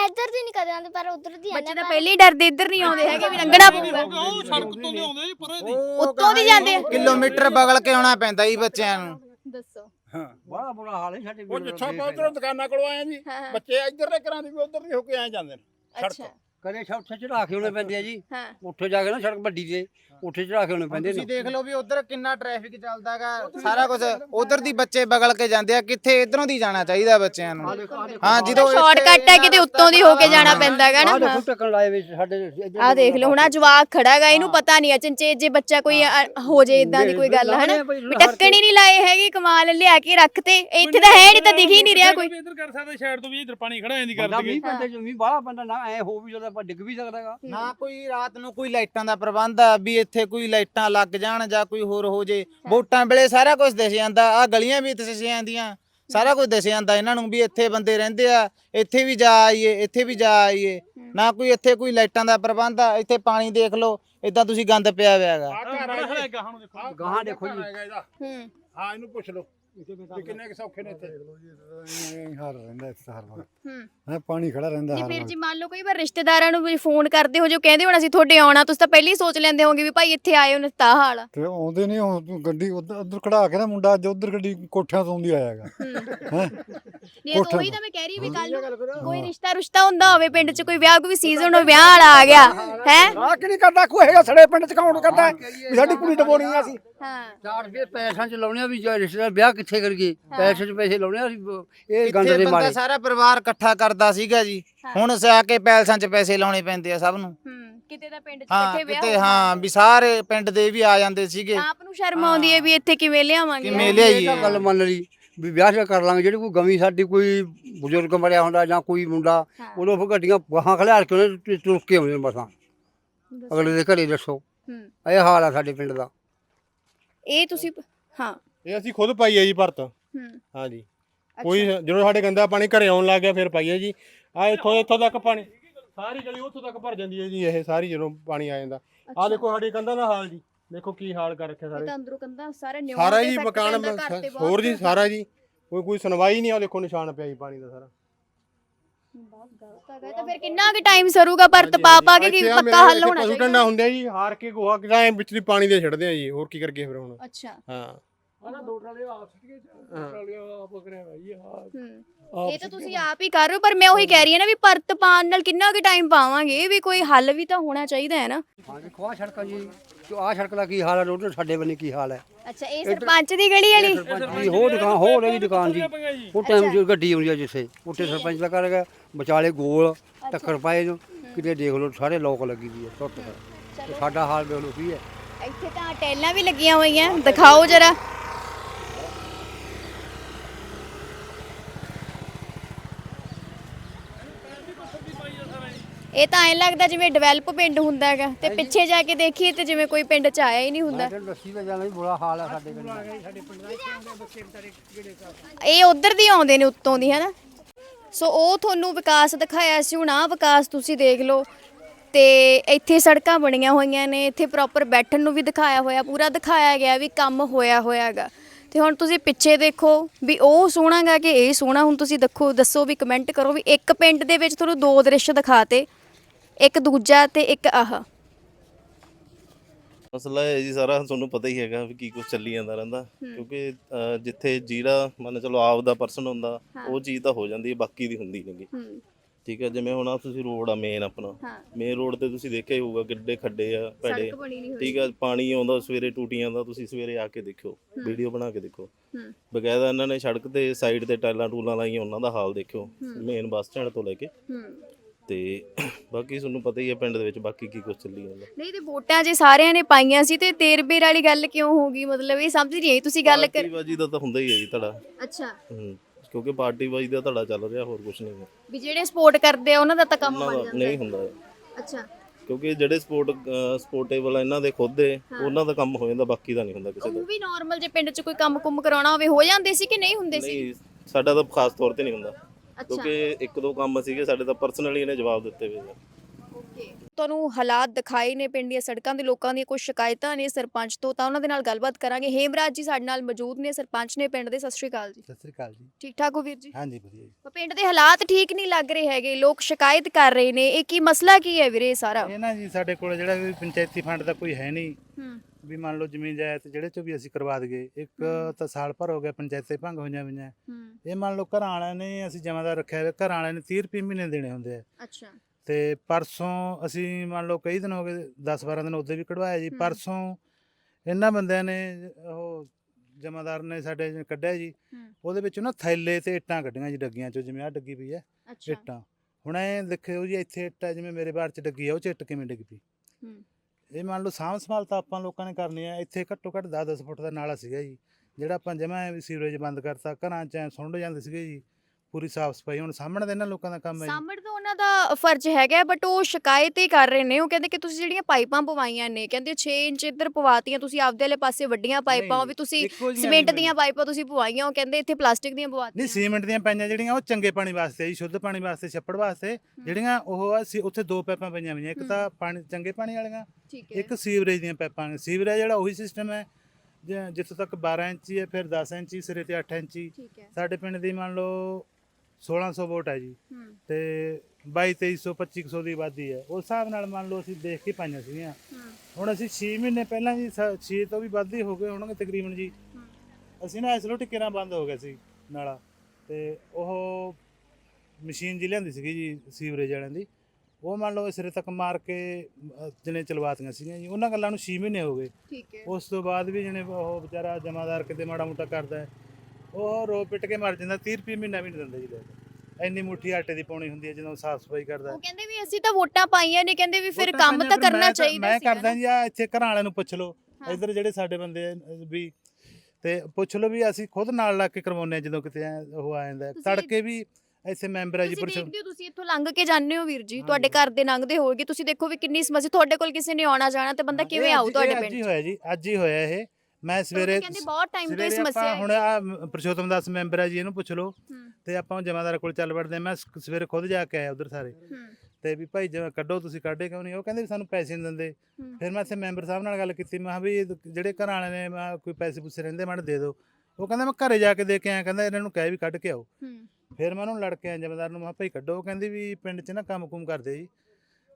ਇੱਧਰ ਦੀ ਨਹੀਂ ਕਦੇ ਆਉਂਦੇ ਪਰ ਉਧਰ ਦੀ ਬੱਚੇ ਤਾਂ ਪਹਿਲੇ ਹੀ ਡਰਦੇ ਇੱਧਰ ਨਹੀਂ ਆਉਂਦੇ ਹੈਗੇ ਵੀ ਲੰਘਣਾ ਪਊਗਾ। ਉਹ ਸੜਕ ਤੋਂ ਦੇ ਆਉਂਦੇ ਜੀ ਪਰੇ ਦੀ। ਉੱਤੋਂ ਦੀ ਜਾਂਦੇ ਆ। ਕਿਲੋਮੀਟਰ ਬਗਲ ਕੇ ਆਉਣਾ ਪੈਂਦਾ ਜੀ ਬੱਚਿਆਂ ਨੂੰ। ਦੱਸੋ। ਬੜਾ ਬੁਰਾ ਹਾਲ ਹੈ ਸਾਡੇ ਉਹ ਜਿੱਥੋਂ ਆਪਾਂ ਉਧਰੋਂ ਦੁਕਾਨਾਂ ਕੋਲੋਂ ਆਏ ਜੀ ਹਾਂ। ਬੱਚੇ ਇੱਧਰ ਦੇ ਘਰਾਂ ਦੀ ਵੀ ਉਧਰ ਦੀ ਹੋ ਕੇ ਆਏ ਜਾਂਦੇ ਨੇ ਸੜਕ ਅੱਛਾ। ਕਦੇ ਛੱਤ ਚੜਾ ਕੇ ਆਉਣੇ ਪੈਂਦੇ ਆ ਜੀ। ਹਾਂ। ਉੱਥੇ ਜਾ ਕੇ ਨਾ ਸੜਕ ਵੱਡੀ ਤੇ। ਉੱਥੇ ਚੜਾ ਕੇ ਆਉਣੇ ਪੈਂਦੇ ਤੁਸੀਂ ਨੇ ਦੇਖ ਲਓ ਵੀ ਉਧਰ ਕਿੰਨਾ ਟ੍ਰੈਫਿਕ ਚੱਲਦਾਗਾ। ਸਾਰਾ ਕੁਝ ਉਧਰ ਦੀ ਬੱਚੇ ਬਗਲ ਕੇ ਜਾਂਦੇ ਆ ਕਿੱਥੇ ਇਧਰੋਂ ਦੀ ਜਾਣਾ ਚਾਹੀਦਾ ਬੱਚਿਆਂ ਨੂੰ। ਹਾਂ ਜਦੋਂ ਸ਼ਾਰਟਕਟ ਹੈ ਕਿਤੇ ਉੱਤੋਂ ਦੀ ਹੋ ਕੇ ਜਾਣਾ ਪੈਂਦਾ ਹੈਗਾ ਆਹ ਨਾ ਦੇਖੋ ਟੱਕਣ ਲਾਏ ਵੇ ਸਾਡੇ ਇੱਧਰ ਆ ਦੇਖ ਲਓ ਹੁਣ ਆ ਜਵਾਕ ਖੜਾ ਹੈਗਾ ਇਹਨੂੰ ਪਤਾ ਨਹੀਂ ਅਚਨਚੇਤ ਜੇ ਬੱਚਾ ਕੋਈ ਅ, ਹੋ ਜੇ ਇਦਾਂ ਦੀ ਕੋਈ ਗੱਲ ਹੈ ਨਾ ਵੀ ਟੱਕਣ ਹੀ ਨਹੀਂ ਲਾਏ ਹੈਗੇ ਕਮਾਲ ਲਿਆ ਕੇ ਰੱਖਤੇ ਇੱਥੇ ਤਾਂ ਹੈ ਨਹੀਂ ਤਾਂ ਦਿਖ ਹੀ ਨਹੀਂ ਰਿਹਾ ਕੋਈ। ਇੱਧਰ ਕਰ ਸਕਦਾ ਸਾਈਡ ਤੋਂ ਵੀ ਇੱਧਰ ਪਾਣੀ ਖੜਾ ਜਾਂਦੀ ਬੰਦਾ ਕਰ ਦਈਏ ਮੀਂਹ ਪੈਂਦੇ ਚ ਮੀਂਹ ਬਾਹਲਾ ਪੈਂਦਾ ਨਾ ਐ ਹੋ ਵੀ ਜਾਂਦਾ ਆਪਾਂ ਡਿੱਗ ਵੀ ਸਕਦਾ ਹੈਗਾ ਨਾ ਕੋਈ ਰਾਤ ਨੂੰ ਕੋਈ ਲਾਈਟਾਂ ਦਾ ਪ੍ਰਬੰਧ ਆ ਵੀ ਇੱਥੇ ਕੋਈ ਲਾਈਟਾਂ ਲੱਗ ਜਾਣ ਜਾਂ ਕੋਈ ਹੋਰ ਹੋ ਜੇ ਵੋਟਾਂ ਵੇਲੇ ਸਾਰਾ ਕੁਝ ਦਿਸ ਜਾਂਦਾ ਆ ਗਲੀਆਂ ਵੀ ਦਿਸ ਜਾਂਦੀਆਂ ਸਾਰਾ ਕੁਝ ਦਿਸ ਜਾਂਦਾ ਇਹਨਾਂ ਨੂੰ ਵੀ ਇੱਥੇ ਬੰਦੇ ਰਹਿੰਦੇ ਆ ਇੱਥੇ ਵੀ ਜਾ ਆਈਏ ਇੱਥੇ ਵੀ ਜਾ ਆਈਏ ਨਾ ਕੋਈ ਇੱਥੇ ਕੋਈ ਲਾਈਟਾਂ ਦਾ ਪ੍ਰਬੰਧ ਆ ਇੱਥੇ ਪਾਣੀ ਦੇਖ ਲਓ ਇਦਾਂ ਤੁਸੀਂ ਗੰਦ ਪਿਆ ਹੋਇਆ ਹੈਗਾ। ਗਾਹਾਂ ਦੇਖੋ। ਗਾਹਾਂ ਦੇਖੋ ਜੀ। ਹਾਂ ਇਹਨੂੰ ਪੁੱਛ ਲਓ। ਵੀ ਕਿੰਨੇ ਕੁ ਸੌਖੇ ਨੇ ਇੱਥੇ? ਹਾਰ ਰਹਿੰਦਾ ਇੱਥੇ ਹਰ ਵਕਤ। ਹੂੰ। ਹੈ ਪਾਣੀ ਖੜਾ ਰਹਿੰਦਾ ਜੀ ਫਿਰ ਜੀ ਮੰਨ ਲਓ ਕਈ ਵਾਰ ਰਿਸ਼ਤੇਦਾਰਾਂ ਨੂੰ ਵੀ ਫੋਨ ਕਰਦੇ ਹੋ ਜੋ ਕਹਿੰਦੇ ਹੁਣ ਅਸੀਂ ਤੁਹਾਡੇ ਆਉਣਾ ਤੁਸੀਂ ਤਾਂ ਪਹਿਲਾਂ ਹੀ ਸੋਚ ਲੈਂਦੇ ਹੋਗੇ ਵੀ ਭਾਈ ਇੱਥੇ ਆਏ ਹੋ ਨਾ ਤਾਂ ਹਾਲ ਆ। ਤੇ ਆਉਂਦੇ ਨਹੀਂ ਹੁਣ ਗੱਡੀ ਉਧਰ ਖੜਾ ਕੇ ਨਾ ਮੁੰਡਾ ਅੱਜ ਉਧਰ ਗੱਡੀ ਕੋਠਿਆਂ ਤੋਂ ਆਉਂਦੀ ਆਇਆਗਾ ਹੈ। ਇਹ ਤਾਂ ਉਹੀ ਤਾਂ। ਮੈਂ ਕਹਿ ਰਹੀ ਵੀ ਕੱਲ ਨੂੰ ਕੋਈ ਰਿਸ਼ਤਾ ਰੁਸ਼ਤਾ ਹੁੰਦਾ ਹੋਵੇ ਪਿੰਡ 'ਚ ਕੋਈ ਵਿਆਹ ਕੋਈ ਸੀਜ਼ਨ ਹੋਵੇ ਵਿਆਹ ਵਾਲਾ ਆ ਗਿਆ। ਹੈ? ਆ ਕਿ ਨਹੀਂ ਕਰਦਾ ਕੋਈ ਹੈਗਾ ਸੜੇ ਪਿੰਡ ਚ ਕੌਣ ਕਰਦਾ? ਹੈ? ਵੀ ਸਾਡੀ ਕੁੜੀ ਡਬੋਣੀ ਆ ਅਸੀਂ। ਹਾਂ। ਚਾਰ ਰੁਪਏ ਪੈਸਿਆਂ ਚ ਲਾਉਣੇ ਆ ਵੀ ਜੇ ਰਿਸ਼ਤੇਦਾਰ ਵਿਆਹ ਕਿੱਥੇ ਕਰੀਏ ਪੈਸੇ ਚ ਪੈਸੇ ਲਾਉਣੇ ਆ ਅਸੀਂ ਬ- ਇਹ ਗੰਦ ਕਿੱਥੇ ਦੇ ਮਾਰੇ। ਸਾਰਾ ਪਰਿਵਾਰ ਇਕੱਠਾ ਕਰਦਾ ਸੀਗਾ ਜੀ। ਹੁਣ ਸਿਆ ਕੇ ਪੈਲਸਾਂ 'ਚ ਪੈਸੇ ਲਾਉਣੇ ਪੈਂਦੇ ਆ ਸਭ ਨੂੰ। ਹੂੰ ਕਿਤੇ ਤਾਂ ਪਿੰਡ 'ਚ ਹਾਂ ਇਕੱਠੇ ਵਿਆਹ ਕਿਤੇ ਹਾਂ ਵੀ ਸਾਰੇ ਪਿੰਡ ਦੇ ਵੀ ਆ ਜਾਂਦੇ ਸੀਗੇ। ਆਪ ਨੂੰ ਸ਼ਰਮ ਆਉਂਦੀ ਹੈ ਵੀ ਇੱਥੇ ਕਿਵੇਂ ਲਿਆਵਾਂਗੇ? ਕਿਵੇਂ ਇਹ ਲਿਆਈਏ ਤਾਂ ਗੱਲ ਮੰਨ ਲਈ ਵੀ ਵਿਆਹ ਕਰ ਲਾਂਗੇ ਜਿਹੜੀ ਕੋਈ ਗਮੀ ਸਾਡੀ ਕੋਈ ਬਜ਼ੁਰਗ ਮਰਿਆ ਹੁੰਦਾ ਜਾਂ ਕੋਈ ਮੁੰਡਾ ਉਹਨੂੰ ਫਿਰ ਗੱਡੀਆਂ ਗਾਹਾਂ ਖਲਿਆਰ ਕੇ ਉਹਨੇ ਤੁਰ ਕੇ ਆਉਂਦੇ ਮਸਾਂ ਅਗਲੇ ਦੇ ਘਰੇ ਦੱਸੋ। ਹੂੰ। ਇਹ ਹਾਲ ਆ ਸਾਡੇ ਪਿੰਡ ਦਾ। ਇਹ ਤੁਸੀਂ ਹਾਂ। ਇਹ ਅਸੀਂ ਖੁਦ ਪਾਈ ਹੈ ਜੀ ਭਰਤ। ਹੂੰ। ਹਾਂਜੀ ਕੋਈ ਜਦੋਂ ਸਾਡੇ ਗੰਦਾ ਪਾਣੀ ਘਰੇ ਆਉਣ ਲੱਗ ਗਿਆ ਫਿਰ ਪਾਈ ਹੈ ਜੀ। ਆ ਇੱਥੋਂ ਇੱਥੋਂ ਤੱਕ ਪਾਣੀ ਸਾਰੀ ਗਲੀ ਉੱਥੋਂ ਤੱਕ ਭਰ ਜਾਂਦੀ ਹੈ ਜੀ ਇਹ ਸਾਰੀ ਜਦੋਂ ਪਾਣੀ ਆ ਜਾਂਦਾ। ਆ ਦੇਖੋ ਸਾਡੀ ਕੰਧਾਂ ਦਾ ਹਾਲ ਜੀ। ਦੇਖੋ ਕੀ ਹਾਲ ਕਰ ਰੱਖਿਆ ਇਹ ਸਾਰੇ ਤਾਂ ਅੰਦਰੋਂ ਕੰਦਾ ਸਾਰੇ ਨਿਉ ਸਾਰਾ ਜੀ ਮਕਾਨ ਹੋਰ ਜੀ ਸਾਰਾ ਜੀ। ਕੋਈ ਕੋਈ ਸੁਣਵਾਈ ਨਹੀਂ ਆ ਦੇਖੋ ਨਿਸ਼ਾਨ ਪਿਆ ਜੀ ਪਾਣੀ ਦਾ ਸਾਰਾ। ਤਾਂ ਫਿਰ ਕਿੰਨਾ ਕੁ ਟਾਈਮ ਸਰੂਗਾ ਭਰਤ ਪਾ ਪਾ ਕੇ ਕਿ ਪੱਕਾ ਹੱਲ ਹੋਣਾ ਚਾਹੀਦਾ? ਟੰਡਾ ਹੁੰਦੇ ਜੀ ਹਾਰ ਕੇ ਗੋਹਾ ਕਿਦਾਂ ਵਿੱਚ ਦੀ ਪਾਣੀ ਦੇ ਛੱਡਦੇ ਆ ਜੀ ਹੋਰ ਕੀ ਕਰਗੇ ਫਿਰ ਹੁਣ? ਅੱਛਾ। ਹਾਂ। ਦੋ ਟਰਾਲੇ ਆਪ ਸੀਗੇ ਟਰਾਲੇ ਆਪ ਕਰਿਆ ਭਾਈ ਹਾਂ। ਹੂੰ ਇਹ ਤਾਂ ਤੁਸੀਂ ਆਪ ਹੀ ਕਰ ਰਹੇ ਹੋ ਪਰ ਮੈਂ ਉਹੀ ਕਹਿ ਰਹੀ ਹਾਂ ਨਾ ਵੀ ਭਰਤ ਪਾਣ ਨਾਲ ਕਿੰਨਾ ਕੁ ਟਾਈਮ ਪਾਵਾਂਗੇ ਵੀ ਕੋਈ ਹੱਲ ਵੀ ਤਾਂ ਹੋਣਾ ਚਾਹੀਦਾ ਹੈ ਨਾ। ਹਾਂ ਦੇਖੋ ਆ ਸੜਕਾਂ ਜੀ ਜੋ ਆ ਸੜਕ ਦਾ ਕੀ ਹਾਲ ਹੈ ਉਧਰ ਸਾਡੇ ਬੰਨੇ ਕੀ ਹਾਲ ਹੈ? ਅੱਛਾ ਇਹ ਸਰਪੰਚ ਦੀ ਗਲੀ ਵਾਲੀ? ਦੀ ਹੋਰ ਦੁਕਾਨ ਹੋਰ ਇਹਦੀ ਦੁਕਾਨ ਜੀ। ਉਹ ਟਾਈਮ ਜੋ ਗੱਡੀ ਆਉਂਦੀ ਆ ਜਿੱਥੇ ਉੱਥੇ ਸਰਪੰਚ ਦਾ ਘਰ ਹੈਗਾ ਵਿਚਾਲੇ ਗੋਲ ਟੱਕਰ ਪਾਏ ਨੂੰ ਕਿਤੇ ਦੇਖ ਲਓ ਸਾਰੇ ਲੋਕ ਲੱਗੀ ਦੀ ਹੈ ਟੁੱਟ ਕੇ ਤੇ ਸਾਡਾ ਹਾਲ ਦੇਖ ਲਓ ਕੀ ਹੈ। ਇੱਥੇ ਤਾਂ ਟੈਲਾਂ ਵੀ ਲੱਗੀਆਂ ਹੋਈਆਂ ਦਿਖਾਓ ਜਰਾ। ਇਹ ਤਾਂ ਐਂ ਲੱਗਦਾ ਜਿਵੇਂ ਡਿਵੈਲਪ ਪਿੰਡ ਹੁੰਦਾ ਹੈਗਾ ਤੇ ਪਿੱਛੇ ਜਾ ਕੇ ਦੇਖੀਏ ਤੇ ਜਿਵੇਂ ਕੋਈ ਪਿੰਡ ਚ ਆਇਆ ਹੀ ਨਹੀਂ ਹੁੰਦਾ। ਮੈਂ ਤੈਨੂੰ ਦੱਸੀ ਤਾਂ ਜਾਣਾ ਵੀ ਬੁਰਾ ਹਾਲ ਹੈ ਸਾਡੇ ਪਿੰਡ ਦਾ। ਇਹ ਉਧਰ ਦੀ ਆਉਂਦੇ ਨੇ ਉੱਤੋਂ ਦੀ ਹੈਨਾ? ਸੋ ਉਹ ਤੁਹਾਨੂੰ ਵਿਕਾਸ ਦਿਖਾਇਆ ਸੀ ਹੁਣ ਆਹ ਵਿਕਾਸ ਤੁਸੀਂ ਦੇਖ ਲਓ। ਤੇ ਇੱਥੇ ਸੜਕਾਂ ਬਣੀਆਂ ਹੋਈਆਂ ਨੇ ਇੱਥੇ ਪ੍ਰੋਪਰ ਬੈਠਣ ਨੂੰ ਵੀ ਦਿਖਾਇਆ ਹੋਇਆ ਪੂਰਾ ਦਿਖਾਇਆ ਗਿਆ ਵੀ ਕੰਮ ਹੋਇਆ ਹੋਇਆਗਾ ਤੇ ਹੁਣ ਤੁਸੀਂ ਪਿੱਛੇ ਦੇਖੋ ਵੀ ਉਹ ਸੋਹਣਾਗਾ ਕਿ ਇਹ ਸੋਹਣਾ ਹੁਣ ਤੁਸੀਂ ਦੇਖੋ ਦੱਸੋ ਵੀ ਕਮੈਂਟ ਕਰੋ ਵੀ ਇੱਕ ਪਿੰਡ ਦੇ ਵਿੱਚ ਤੁਹਾਨੂੰ ਦੋ ਦ੍ਰਿਸ਼ ਦਿਖਾਤੇ। ਇੱਕ ਦੂਜਾ ਤੇ ਇੱਕ ਆਹ। ਮਸਲਾ ਹੈ ਜੀ ਸਾਰਾ ਤੁਹਾਨੂੰ ਪਤਾ ਹੀ ਹੈਗਾ ਵੀ ਕੀ ਕੁਝ ਚੱਲੀ ਜਾਂਦਾ ਰਹਿੰਦਾ। ਕਿਉਂਕਿ ਅਹ, ਜਿੱਥੇ ਜਿਹੜਾ ਮੰਨ ਚਲੋ ਆਪ ਦਾ ਪਰਸਨ ਹੁੰਦਾ ਉਹ ਚੀਜ਼ ਤਾਂ ਹੋ ਜਾਂਦੀ ਹੈ ਬਾਕੀ ਦੀ ਹੁੰਦੀ ਨਹੀਂ ਹੂੰ। ਠੀਕ ਹੈ ਜਿਵੇਂ ਹੁਣ ਆ ਤੁਸੀਂ ਰੋਡ ਆ ਮੇਨ ਆਪਣਾ। ਹਾਂ। ਮੇਨ ਰੋਡ ਤੇ ਤੁਸੀਂ ਦੇਖਿਆ ਹੀ ਹੋਊਗਾ ਕਿੱਡੇ ਖੱਡੇ ਆ ਪੈੜੇ ਸੜਕ ਬਣੀ ਨਹੀਂ ਹੋਈ। ਠੀਕ ਹੈ ਪਾਣੀ ਆਉਂਦਾ ਸਵੇਰੇ ਟੂਟੀਆਂ ਦਾ ਤੁਸੀਂ ਸਵੇਰੇ ਆ ਕੇ ਦੇਖਿਓ ਵੀਡੀਓ ਬਣਾ ਕੇ ਦੇਖੋ ਹੂੰ। ਬਕਾਇਦਾ ਇਹਨਾਂ ਨੇ ਸੜਕ ਤੇ ਸਾਈਡ ਤੇ ਟਾਈਲਾਂ ਟੂਲਾਂ ਲਾਈਆਂ ਉਹਨਾਂ ਦਾ ਹਾਲ ਦੇਖਿਓ ਮੇਨ ਬੱਸ ਸਟੈਂਡ ਤੋਂ ਲੈ ਕੇ। ਹੂੰ। ਤੇ ਬਾਕੀ ਤੁਹਾਨੂੰ ਪਤਾ ਹੀ ਹੈ ਪਿੰਡ ਦੇ ਵਿੱਚ ਬਾਕੀ ਕੀ ਕੁਝ ਚੱਲੀ ਜਾਂਦਾ। ਨਹੀਂ ਤੇ ਵੋਟਾਂ ਜੇ ਸਾਰਿਆਂ ਨੇ ਪਾਈਆਂ ਸੀ ਤੇ ਤੇਰ ਬੇਰ ਵਾਲੀ ਗੱਲ ਕਿਉਂ ਹੋ ਗਈ? ਮਤਲਬ ਇਹ ਸਮਝ ਨਹੀਂ ਆਈ ਤੁਸੀਂ ਗੱਲ ਕਰ ਪਾਰਟੀਬਾਜ਼ੀ ਦਾ ਤਾਂ ਹੁੰਦਾ ਹੀ ਹੈ ਜੀ ਧੜਾ। ਅੱਛਾ। ਹੂੰ ਕਿਉਂਕਿ ਪਾਰਟੀਬਾਜ਼ੀ ਦਾ ਧੜਾ ਚੱਲ ਰਿਹਾ ਹੋਰ ਕੁਝ ਨਹੀਂ ਹੈ। ਵੀ ਜਿਹੜੇ ਸਪੋਰਟ ਕਰਦੇ ਆ ਉਹਨਾਂ ਦਾ ਤਾਂ ਕੰਮ ਉਹਨਾਂ ਬਣ ਦਾ ਜਾਂਦਾ। ਨਹੀਂ। ਹੁੰਦਾ। ਅੱਛਾ। ਕਿਉਂਕਿ ਜਿਹੜੇ ਸਪੋਰਟ ਸਪੋਰਟੇਬਲ ਇਹਨਾਂ ਦੇ ਖੁਦ ਦੇ ਉਹਨਾਂ ਦਾ ਕੰਮ ਹੋ ਜਾਂਦਾ ਬਾਕੀ ਦਾ ਨਹੀਂ ਹੁੰਦਾ ਕਿਸੇ ਦਾ। ਉਹ ਵੀ ਨਾਰਮਲ ਜੇ ਪਿੰਡ 'ਚ ਕੋਈ ਕੰਮ ਕੁੰਮ ਕਰਾਉਣਾ ਹੋਵੇ ਹੋ ਜਾਂਦੇ ਸੀ ਕਿ ਨਹੀਂ ਹੁੰਦੇ ਸੀ? ਨਹੀਂ ਸਾਡਾ ਤਾਂ ਖਾਸ ਤੌਰ ਤੇ ਨਹੀਂ ਹੁੰਦਾ। ਕਿਉਂਕਿ ਇੱਕ ਦੋ ਕੰਮ ਸੀਗੇ ਸਾਡੇ ਤਾਂ ਪਰਸਨਲੀ ਇਹਨੇ ਜਵਾਬ ਦਿੱਤੇ ਹੋਏ ਆ ਤੁਹਾਨੂੰ ਹਾਲਾਤ ਦਿਖਾਏ ਨੇ ਪਿੰਡ ਦੀਆਂ ਸੜਕਾਂ ਦੇ ਲੋਕਾਂ ਦੀਆਂ ਕੁਝ ਸ਼ਿਕਾਇਤਾਂ ਨੇ ਸਰਪੰਚ ਤੋਂ ਤਾਂ ਉਹਨਾਂ ਦੇ ਨਾਲ ਗੱਲਬਾਤ ਕਰਾਂਗੇ। ਹੇਮਰਾਜ ਜੀ ਸਾਡੇ ਨਾਲ ਮੌਜੂਦ ਨੇ ਸਰਪੰਚ ਨੇ ਪਿੰਡ ਦੇ। ਸਤਿ ਸ਼੍ਰੀ ਅਕਾਲ ਜੀ। ਸਤਿ ਸ੍ਰੀ ਅਕਾਲ ਜੀ। ਠੀਕ ਠਾਕ ਹੋ ਵੀਰ ਜੀ? ਹਾਂਜੀ ਵਧੀਆ ਜੀ। ਪਿੰਡ ਦੇ ਹਾਲਾਤ ਠੀਕ ਨਹੀਂ ਲੱਗ ਰਹੇ ਹੈਗੇ ਲੋਕ ਸ਼ਿਕਾਇਤ ਕਰ ਰਹੇ ਨੇ ਇਹ ਕੀ ਮਸਲਾ ਕੀ ਹੈ ਵੀਰੇ ਸਾਰਾ? ਇਹ ਨਾ ਜੀ ਸਾਡੇ ਕੋਲ ਜਿਹੜਾ ਵੀ ਪੰਚਾਇਤੀ ਫੰਡ ਦਾ ਕੋਈ ਹੈ ਨਹੀਂ। ਹੂੰ। ਵੀ ਮੰਨ ਲਓ ਜ਼ਮੀਨ ਜਾਇਦਾਦ ਜਿਹੜੇ ਚੋਂ ਵੀ ਅਸੀਂ ਕਰਵਾ ਦਈਏ ਇੱਕ ਤਾਂ ਸਾਲ ਭਰ ਹੋ ਗਿਆ ਪੰਚਾਇਤਾਂ ਭੰਗ ਹੋਈਆਂ ਹੋਈਆਂ ਇਹ ਮੰਨ ਲਓ ਘਰਾਂ ਵਾਲਿਆਂ ਨੇ ਅਸੀਂ ਜਮਾਦਾਰ ਰੱਖਿਆ ਹੋਇਆ ਘਰਾਂ ਵਾਲਿਆਂ ਨੇ 30 ਰੁਪਏ ਮਹੀਨੇ ਦੇਣੇ ਹੁੰਦੇ ਆ। ਅੱਛਾ। ਤੇ ਪਰਸੋਂ ਅਸੀਂ ਮੰਨ ਲਓ ਕਈ ਦਿਨ ਹੋ ਗਏ 10 12 ਦਿਨ ਉੱਤੇ ਵੀ ਕਢਵਾਇਆ ਜੀ। ਪਰਸੋਂ ਇਹਨਾਂ ਬੰਦਿਆਂ ਨੇ ਉਹ ਜਮਾਦਾਰ ਨੇ ਸਾਡੇ ਕੱਢਿਆ ਜੀ। ਉਹਦੇ ਵਿੱਚੋਂ ਨਾ ਥੈਲੇ ਤੇ ਇੱਟਾਂ ਕੱਢੀਆਂ ਜੀ ਡੱਗੀਆਂ ਚੋਂ ਜਿਵੇਂ ਆ ਡੱਗੀ ਪਈ ਹੈ ਇੱਟਾਂ। ਹੁਣ ਇਹ ਦੇਖਿਓ ਜੀ ਇੱਥੇ ਇੱਟਾਂ ਜਿਵੇਂ ਮੇਰੇ ਬਾਰ ਚ ਡੱਗੀ ਆ ਉਹ ਚ ਇੱਟ ਕਿਵੇਂ ਡਿੱਗ ਪਈ? ਹੂੰ। ਇਹ ਮੰਨ ਲਓ ਸਾਂਭ ਸੰਭਾਲ ਤਾਂ ਆਪਾਂ ਲੋਕਾਂ ਨੇ ਕਰਨੀ ਆ ਇੱਥੇ ਘੱਟੋ ਘੱਟ 10-10 ਫੁੱਟ ਦਾ ਨਾਲਾ ਸੀਗਾ ਜੀ ਜਿਹੜਾ ਆਪਾਂ ਜਮਾ ਸੀਵਰੇਜ ਬੰਦ ਕਰਤਾ ਘਰਾਂ 'ਚ ਸੁੰਡ ਜਾਂਦੇ ਸੀਗੇ ਜੀ ਪੂਰੀ ਸਾਫ਼ ਸਫ਼ਾਈ ਹੁਣ ਸਾਹਮਣੇ ਦੇ ਇਹਨਾਂ ਲੋਕਾਂ ਦਾ ਕੰਮ ਹੈ ਜੀ। ਸਾਹਮਣੇ ਤਾਂ ਉਹਨਾਂ ਦਾ ਫਰਜ਼ ਹੈਗਾ ਬਟ ਉਹ ਸ਼ਿਕਾਇਤ ਹੀ ਕਰ ਰਹੇ ਨੇ ਉਹ ਕਹਿੰਦੇ ਕਿ ਤੁਸੀਂ ਜਿਹੜੀਆਂ ਪਾਈਪਾਂ ਪਵਾਈਆਂ ਨੇ ਕਹਿੰਦੇ 6 ਇੰਚ ਇੱਧਰ ਪਵਾਤੀਆਂ ਤੁਸੀਂ ਆਪਦੇ ਵਾਲੇ ਪਾਸੇ ਵੱਡੀਆਂ ਪਾਈਪਾਂ ਉਹ ਵੀ ਤੁਸੀਂ ਇੱਕੋ ਜਿਹੀਆਂ ਸੀਮੈਂਟ ਨਹੀਂ ਦੀਆਂ ਪਾਈਪਾਂ ਤੁਸੀਂ ਪਵਾਈਆਂ ਉਹ ਕਹਿੰਦੇ ਇੱਥੇ ਪਲਾਸਟਿਕ ਦੀਆਂ ਨਹੀਂ ਪਵਾਤੀਆਂ ਸੀਮੈਂਟ ਦੀਆਂ ਪਾਈਆਂ ਜਿਹੜੀਆਂ ਉਹ ਚੰਗੇ ਪਾਣੀ ਵਾਸਤੇ ਜੀ ਸ਼ੁੱਧ ਪਾਣੀ ਵਾਸਤੇ ਛੱਪੜ ਵਾਸਤੇ ਜਿਹੜੀਆਂ ਉਹ ਆ ਸੀ ਉੱਥੇ ਦੋ ਪਾਈਪਾਂ ਪਈਆਂ ਹੋਈਆਂ ਇੱਕ ਤਾਂ ਪਾਣੀ ਚੰਗੇ ਪਾਣੀ ਵਾਲੀਆਂ ਠੀਕ ਹੈ। ਇੱਕ ਸੀਵਰੇਜ ਦੀਆਂ ਪਾਈਪਾਂ ਨੇ। ਸੀਵਰੇਜ ਜਿਹੜਾ ਉਹੀ ਸਿਸਟਮ ਹੈ ਜਿ- ਜਿੱਥੋਂ ਤੱਕ 12 ਇੰਚੀ ਹੈ ਫਿਰ 10 ਇੰਚੀ ਸਿਰੇ ਤੇ 8 ਇੰਚੀ। ਠੀਕ ਹੈ। ਸਾਡੇ ਪਿੰਡ ਦੀ ਮੰਨ ਲਓ 1600 ਵੋਟ ਹੈ ਜੀ। ਹੂੰ। ਤੇ 22 2300 2500 ਦੀ ਆਬਾਦੀ ਹੈ। ਉਸ ਹਿਸਾਬ ਨਾਲ ਮੰਨ ਲਓ ਅਸੀਂ ਦੇਖ ਕੇ ਪਾਈਆਂ ਸੀਗੀਆਂ। ਹੂੰ। ਹੁਣ ਅਸੀਂ 6 ਮਹੀਨੇ ਪਹਿਲਾਂ ਜੀ 6 ਤੋਂ ਵੀ ਵੱਧ ਹੀ ਹੋ ਗਏ ਹੋਣਗੇ ਤਕਰੀਬਨ ਜੀ। ਹੂੰ। ਅਸੀਂ ਨਾ ਇਸ ਲੋ ਟਿੱਕੇ ਨਾਲ ਬੰਦ ਹੋ ਗਿਆ ਸੀ ਨਾਲਾ। ਤੇ ਉਹ ਮਸ਼ੀਨ ਜੀ ਲਿਆਂਦੀ ਸੀਗੀ ਜੀ ਸੀਵਰੇਜ ਵਾਲਿਆਂ ਦੀ। ਉਹ ਮੰਨ ਲਓ ਸਿਰੇ ਤੱਕ ਮਾਰ ਕੇ ਜਣੇ ਚਲਵਾਤੀਆਂ ਸੀਗੀਆਂ ਜੀ ਉਹਨਾਂ ਗੱਲਾਂ ਨੂੰ 6 ਮਹੀਨੇ ਹੋ ਗਏ। ਠੀਕ ਹੈ। ਉਸ ਤੋਂ ਬਾਅਦ ਵੀ ਜਣੇ ਉਹ ਵਿਚਾਰਾ ਜਮਾਦਾਰ ਕਿਤੇ ਮਾੜਾ ਮੋਟਾ ਕਰਦਾ ਉਹ ਰੋ ਪਿੱਟ ਕੇ ਮਰ ਜਾਂਦਾ 30 ਰੁਪਏ ਮਹੀਨਾ ਵੀ ਨਹੀਂ ਦਿੰਦੇ ਜੀ ਲੋਕ ਇੰਨੀ ਮੁੱਠੀ ਆਟੇ ਦੀ ਪਾਉਣੀ ਹੁੰਦੀ ਹੈ ਜਦੋਂ ਸਾਫ਼ ਸਫ਼ਾਈ ਕਰਦਾ ਉਹ ਕਹਿੰਦੇ ਵੀ ਅਸੀਂ ਤਾਂ ਵੋਟਾਂ ਪਾਈਆਂ ਨੇ ਕਹਿੰਦੇ ਵੀ ਫਿਰ ਕੰਮ ਤਾਂ ਕਰਨਾ ਚਾਹੀਦਾ ਮੈਂ ਕਰਦਾ ਜੀ ਆ ਇੱਥੇ ਘਰਾਂ ਵਾਲਿਆਂ ਨੂੰ ਪੁੱਛ ਲਓ। ਇੱਧਰ ਜਿਹੜੇ ਸਾਡੇ ਬੰਦੇ ਆ, ਵੀ ਤੇ ਪੁੱਛ ਲਓ ਵੀ ਅਸੀਂ ਖੁਦ ਨਾਲ ਲੱਗ ਕੇ ਕਰਵਾਉਂਦੇ ਆ ਜਦੋਂ ਕਿਤੇ ਉਹ ਆ ਜਾਂਦਾ ਤੜਕੇ ਵੀ ਇੱਥੇ ਮੈਂਬਰ ਆ ਜੀ ਤੁਸੀਂ ਪਰਿਸ਼ਦ ਦੇਖਦੇ ਹੋ ਤੁਸੀਂ ਇੱਥੋਂ ਲੰਘ ਕੇ ਜਾਂਦੇ ਹੋ ਵੀਰ ਜੀ ਤੁਹਾਡੇ। ਘਰ ਦੇ ਲੰਘਦੇ ਹੋਗੇ ਤੁਸੀਂ ਦੇਖੋ ਵੀ ਕਿੰਨੀ ਸਮੱਸਿਆ ਤੁਹਾਡੇ ਕੋਲ ਕਿਸੇ ਨੇ ਆਉਣਾ ਜਾਣਾ ਤੇ ਬੰਦਾ ਕਿਵੇਂ ਆਊ ਤੁਹਾਡੇ ਅੱਜ ਪਿੰਡ ਹੀ? ਹੋਇਆ ਜੀ ਅੱਜ ਹੀ ਹੋਇਆ ਇਹ। ਮੈਂ ਸਵੇਰੇ ਕਹਿੰਦੇ ਬਹੁਤ ਟਾਈਮ ਤੋਂ ਇਹ ਸਵੇਰੇ ਸਮੱਸਿਆ ਆਪਾਂ ਹੈ ਹੁਣ ਆ ਪ੍ਰਸ਼ੋਤਮ ਦਾਸ ਮੈਂਬਰ ਆ ਜੀ ਇਹਨੂੰ ਪੁੱਛ ਲਓ। ਹੂੰ। ਤੇ ਆਪਾਂ ਜਮਾਦਾਰ ਕੋਲ ਚੱਲ ਵੜਦੇ ਹਾਂ। ਮੈਂ ਸ- ਸਵੇਰੇ ਖੁਦ ਜਾ ਕੇ ਆਇਆ ਉਧਰ ਸਾਰੇ। ਹੂੰ। ਤੇ ਵੀ ਭਾਈ ਜਿਵੇਂ ਕੱਢੋ ਤੁਸੀਂ ਕੱਢੇ ਕਿਉਂ ਨਹੀਂ? ਉਹ ਕਹਿੰਦੇ ਵੀ ਸਾਨੂੰ ਪੈਸੇ ਨਹੀਂ ਦਿੰਦੇ। ਹੂੰ। ਫਿਰ ਮੈਂ ਇੱਥੇ ਮੈਂਬਰ ਸਾਹਿਬ ਨਾਲ ਗੱਲ ਕੀਤੀ। ਮੈਂ ਕਿਹਾ ਵੀ ਇਹ ਜਿਹੜੇ ਘਰਾਂ ਵਾਲੇ ਨੇ ਮੈਂ ਕੋਈ ਪੈਸੇ ਪੂਸੇ ਰਹਿੰਦੇ ਮੈਨੂੰ ਦੇ ਦਿਓ। ਉਹ ਕਹਿੰਦਾ ਮੈਂ ਘਰੇ ਜਾ ਕੇ ਦੇ ਕੇ ਆਇਆ। ਕਹਿੰਦਾ ਇਹਨਾਂ ਨੂੰ ਕਹਿ ਵੀ ਕੱਢ ਕੇ ਆਓ। ਹੂੰ। ਫਿਰ ਮੈਂ ਉਹਨੂੰ ਲੜ ਕੇ ਆਇਆ ਜਮਾਦਾਰ ਨੂੰ ਮੈਂ ਭਾਈ ਕੱਢੋ। ਉਹ ਕਹਿੰਦੀ ਵੀ ਪਿੰਡ 'ਚ ਨਾ ਕੰਮ ਕੁਮ ਕਰਦੇ ਜੀ।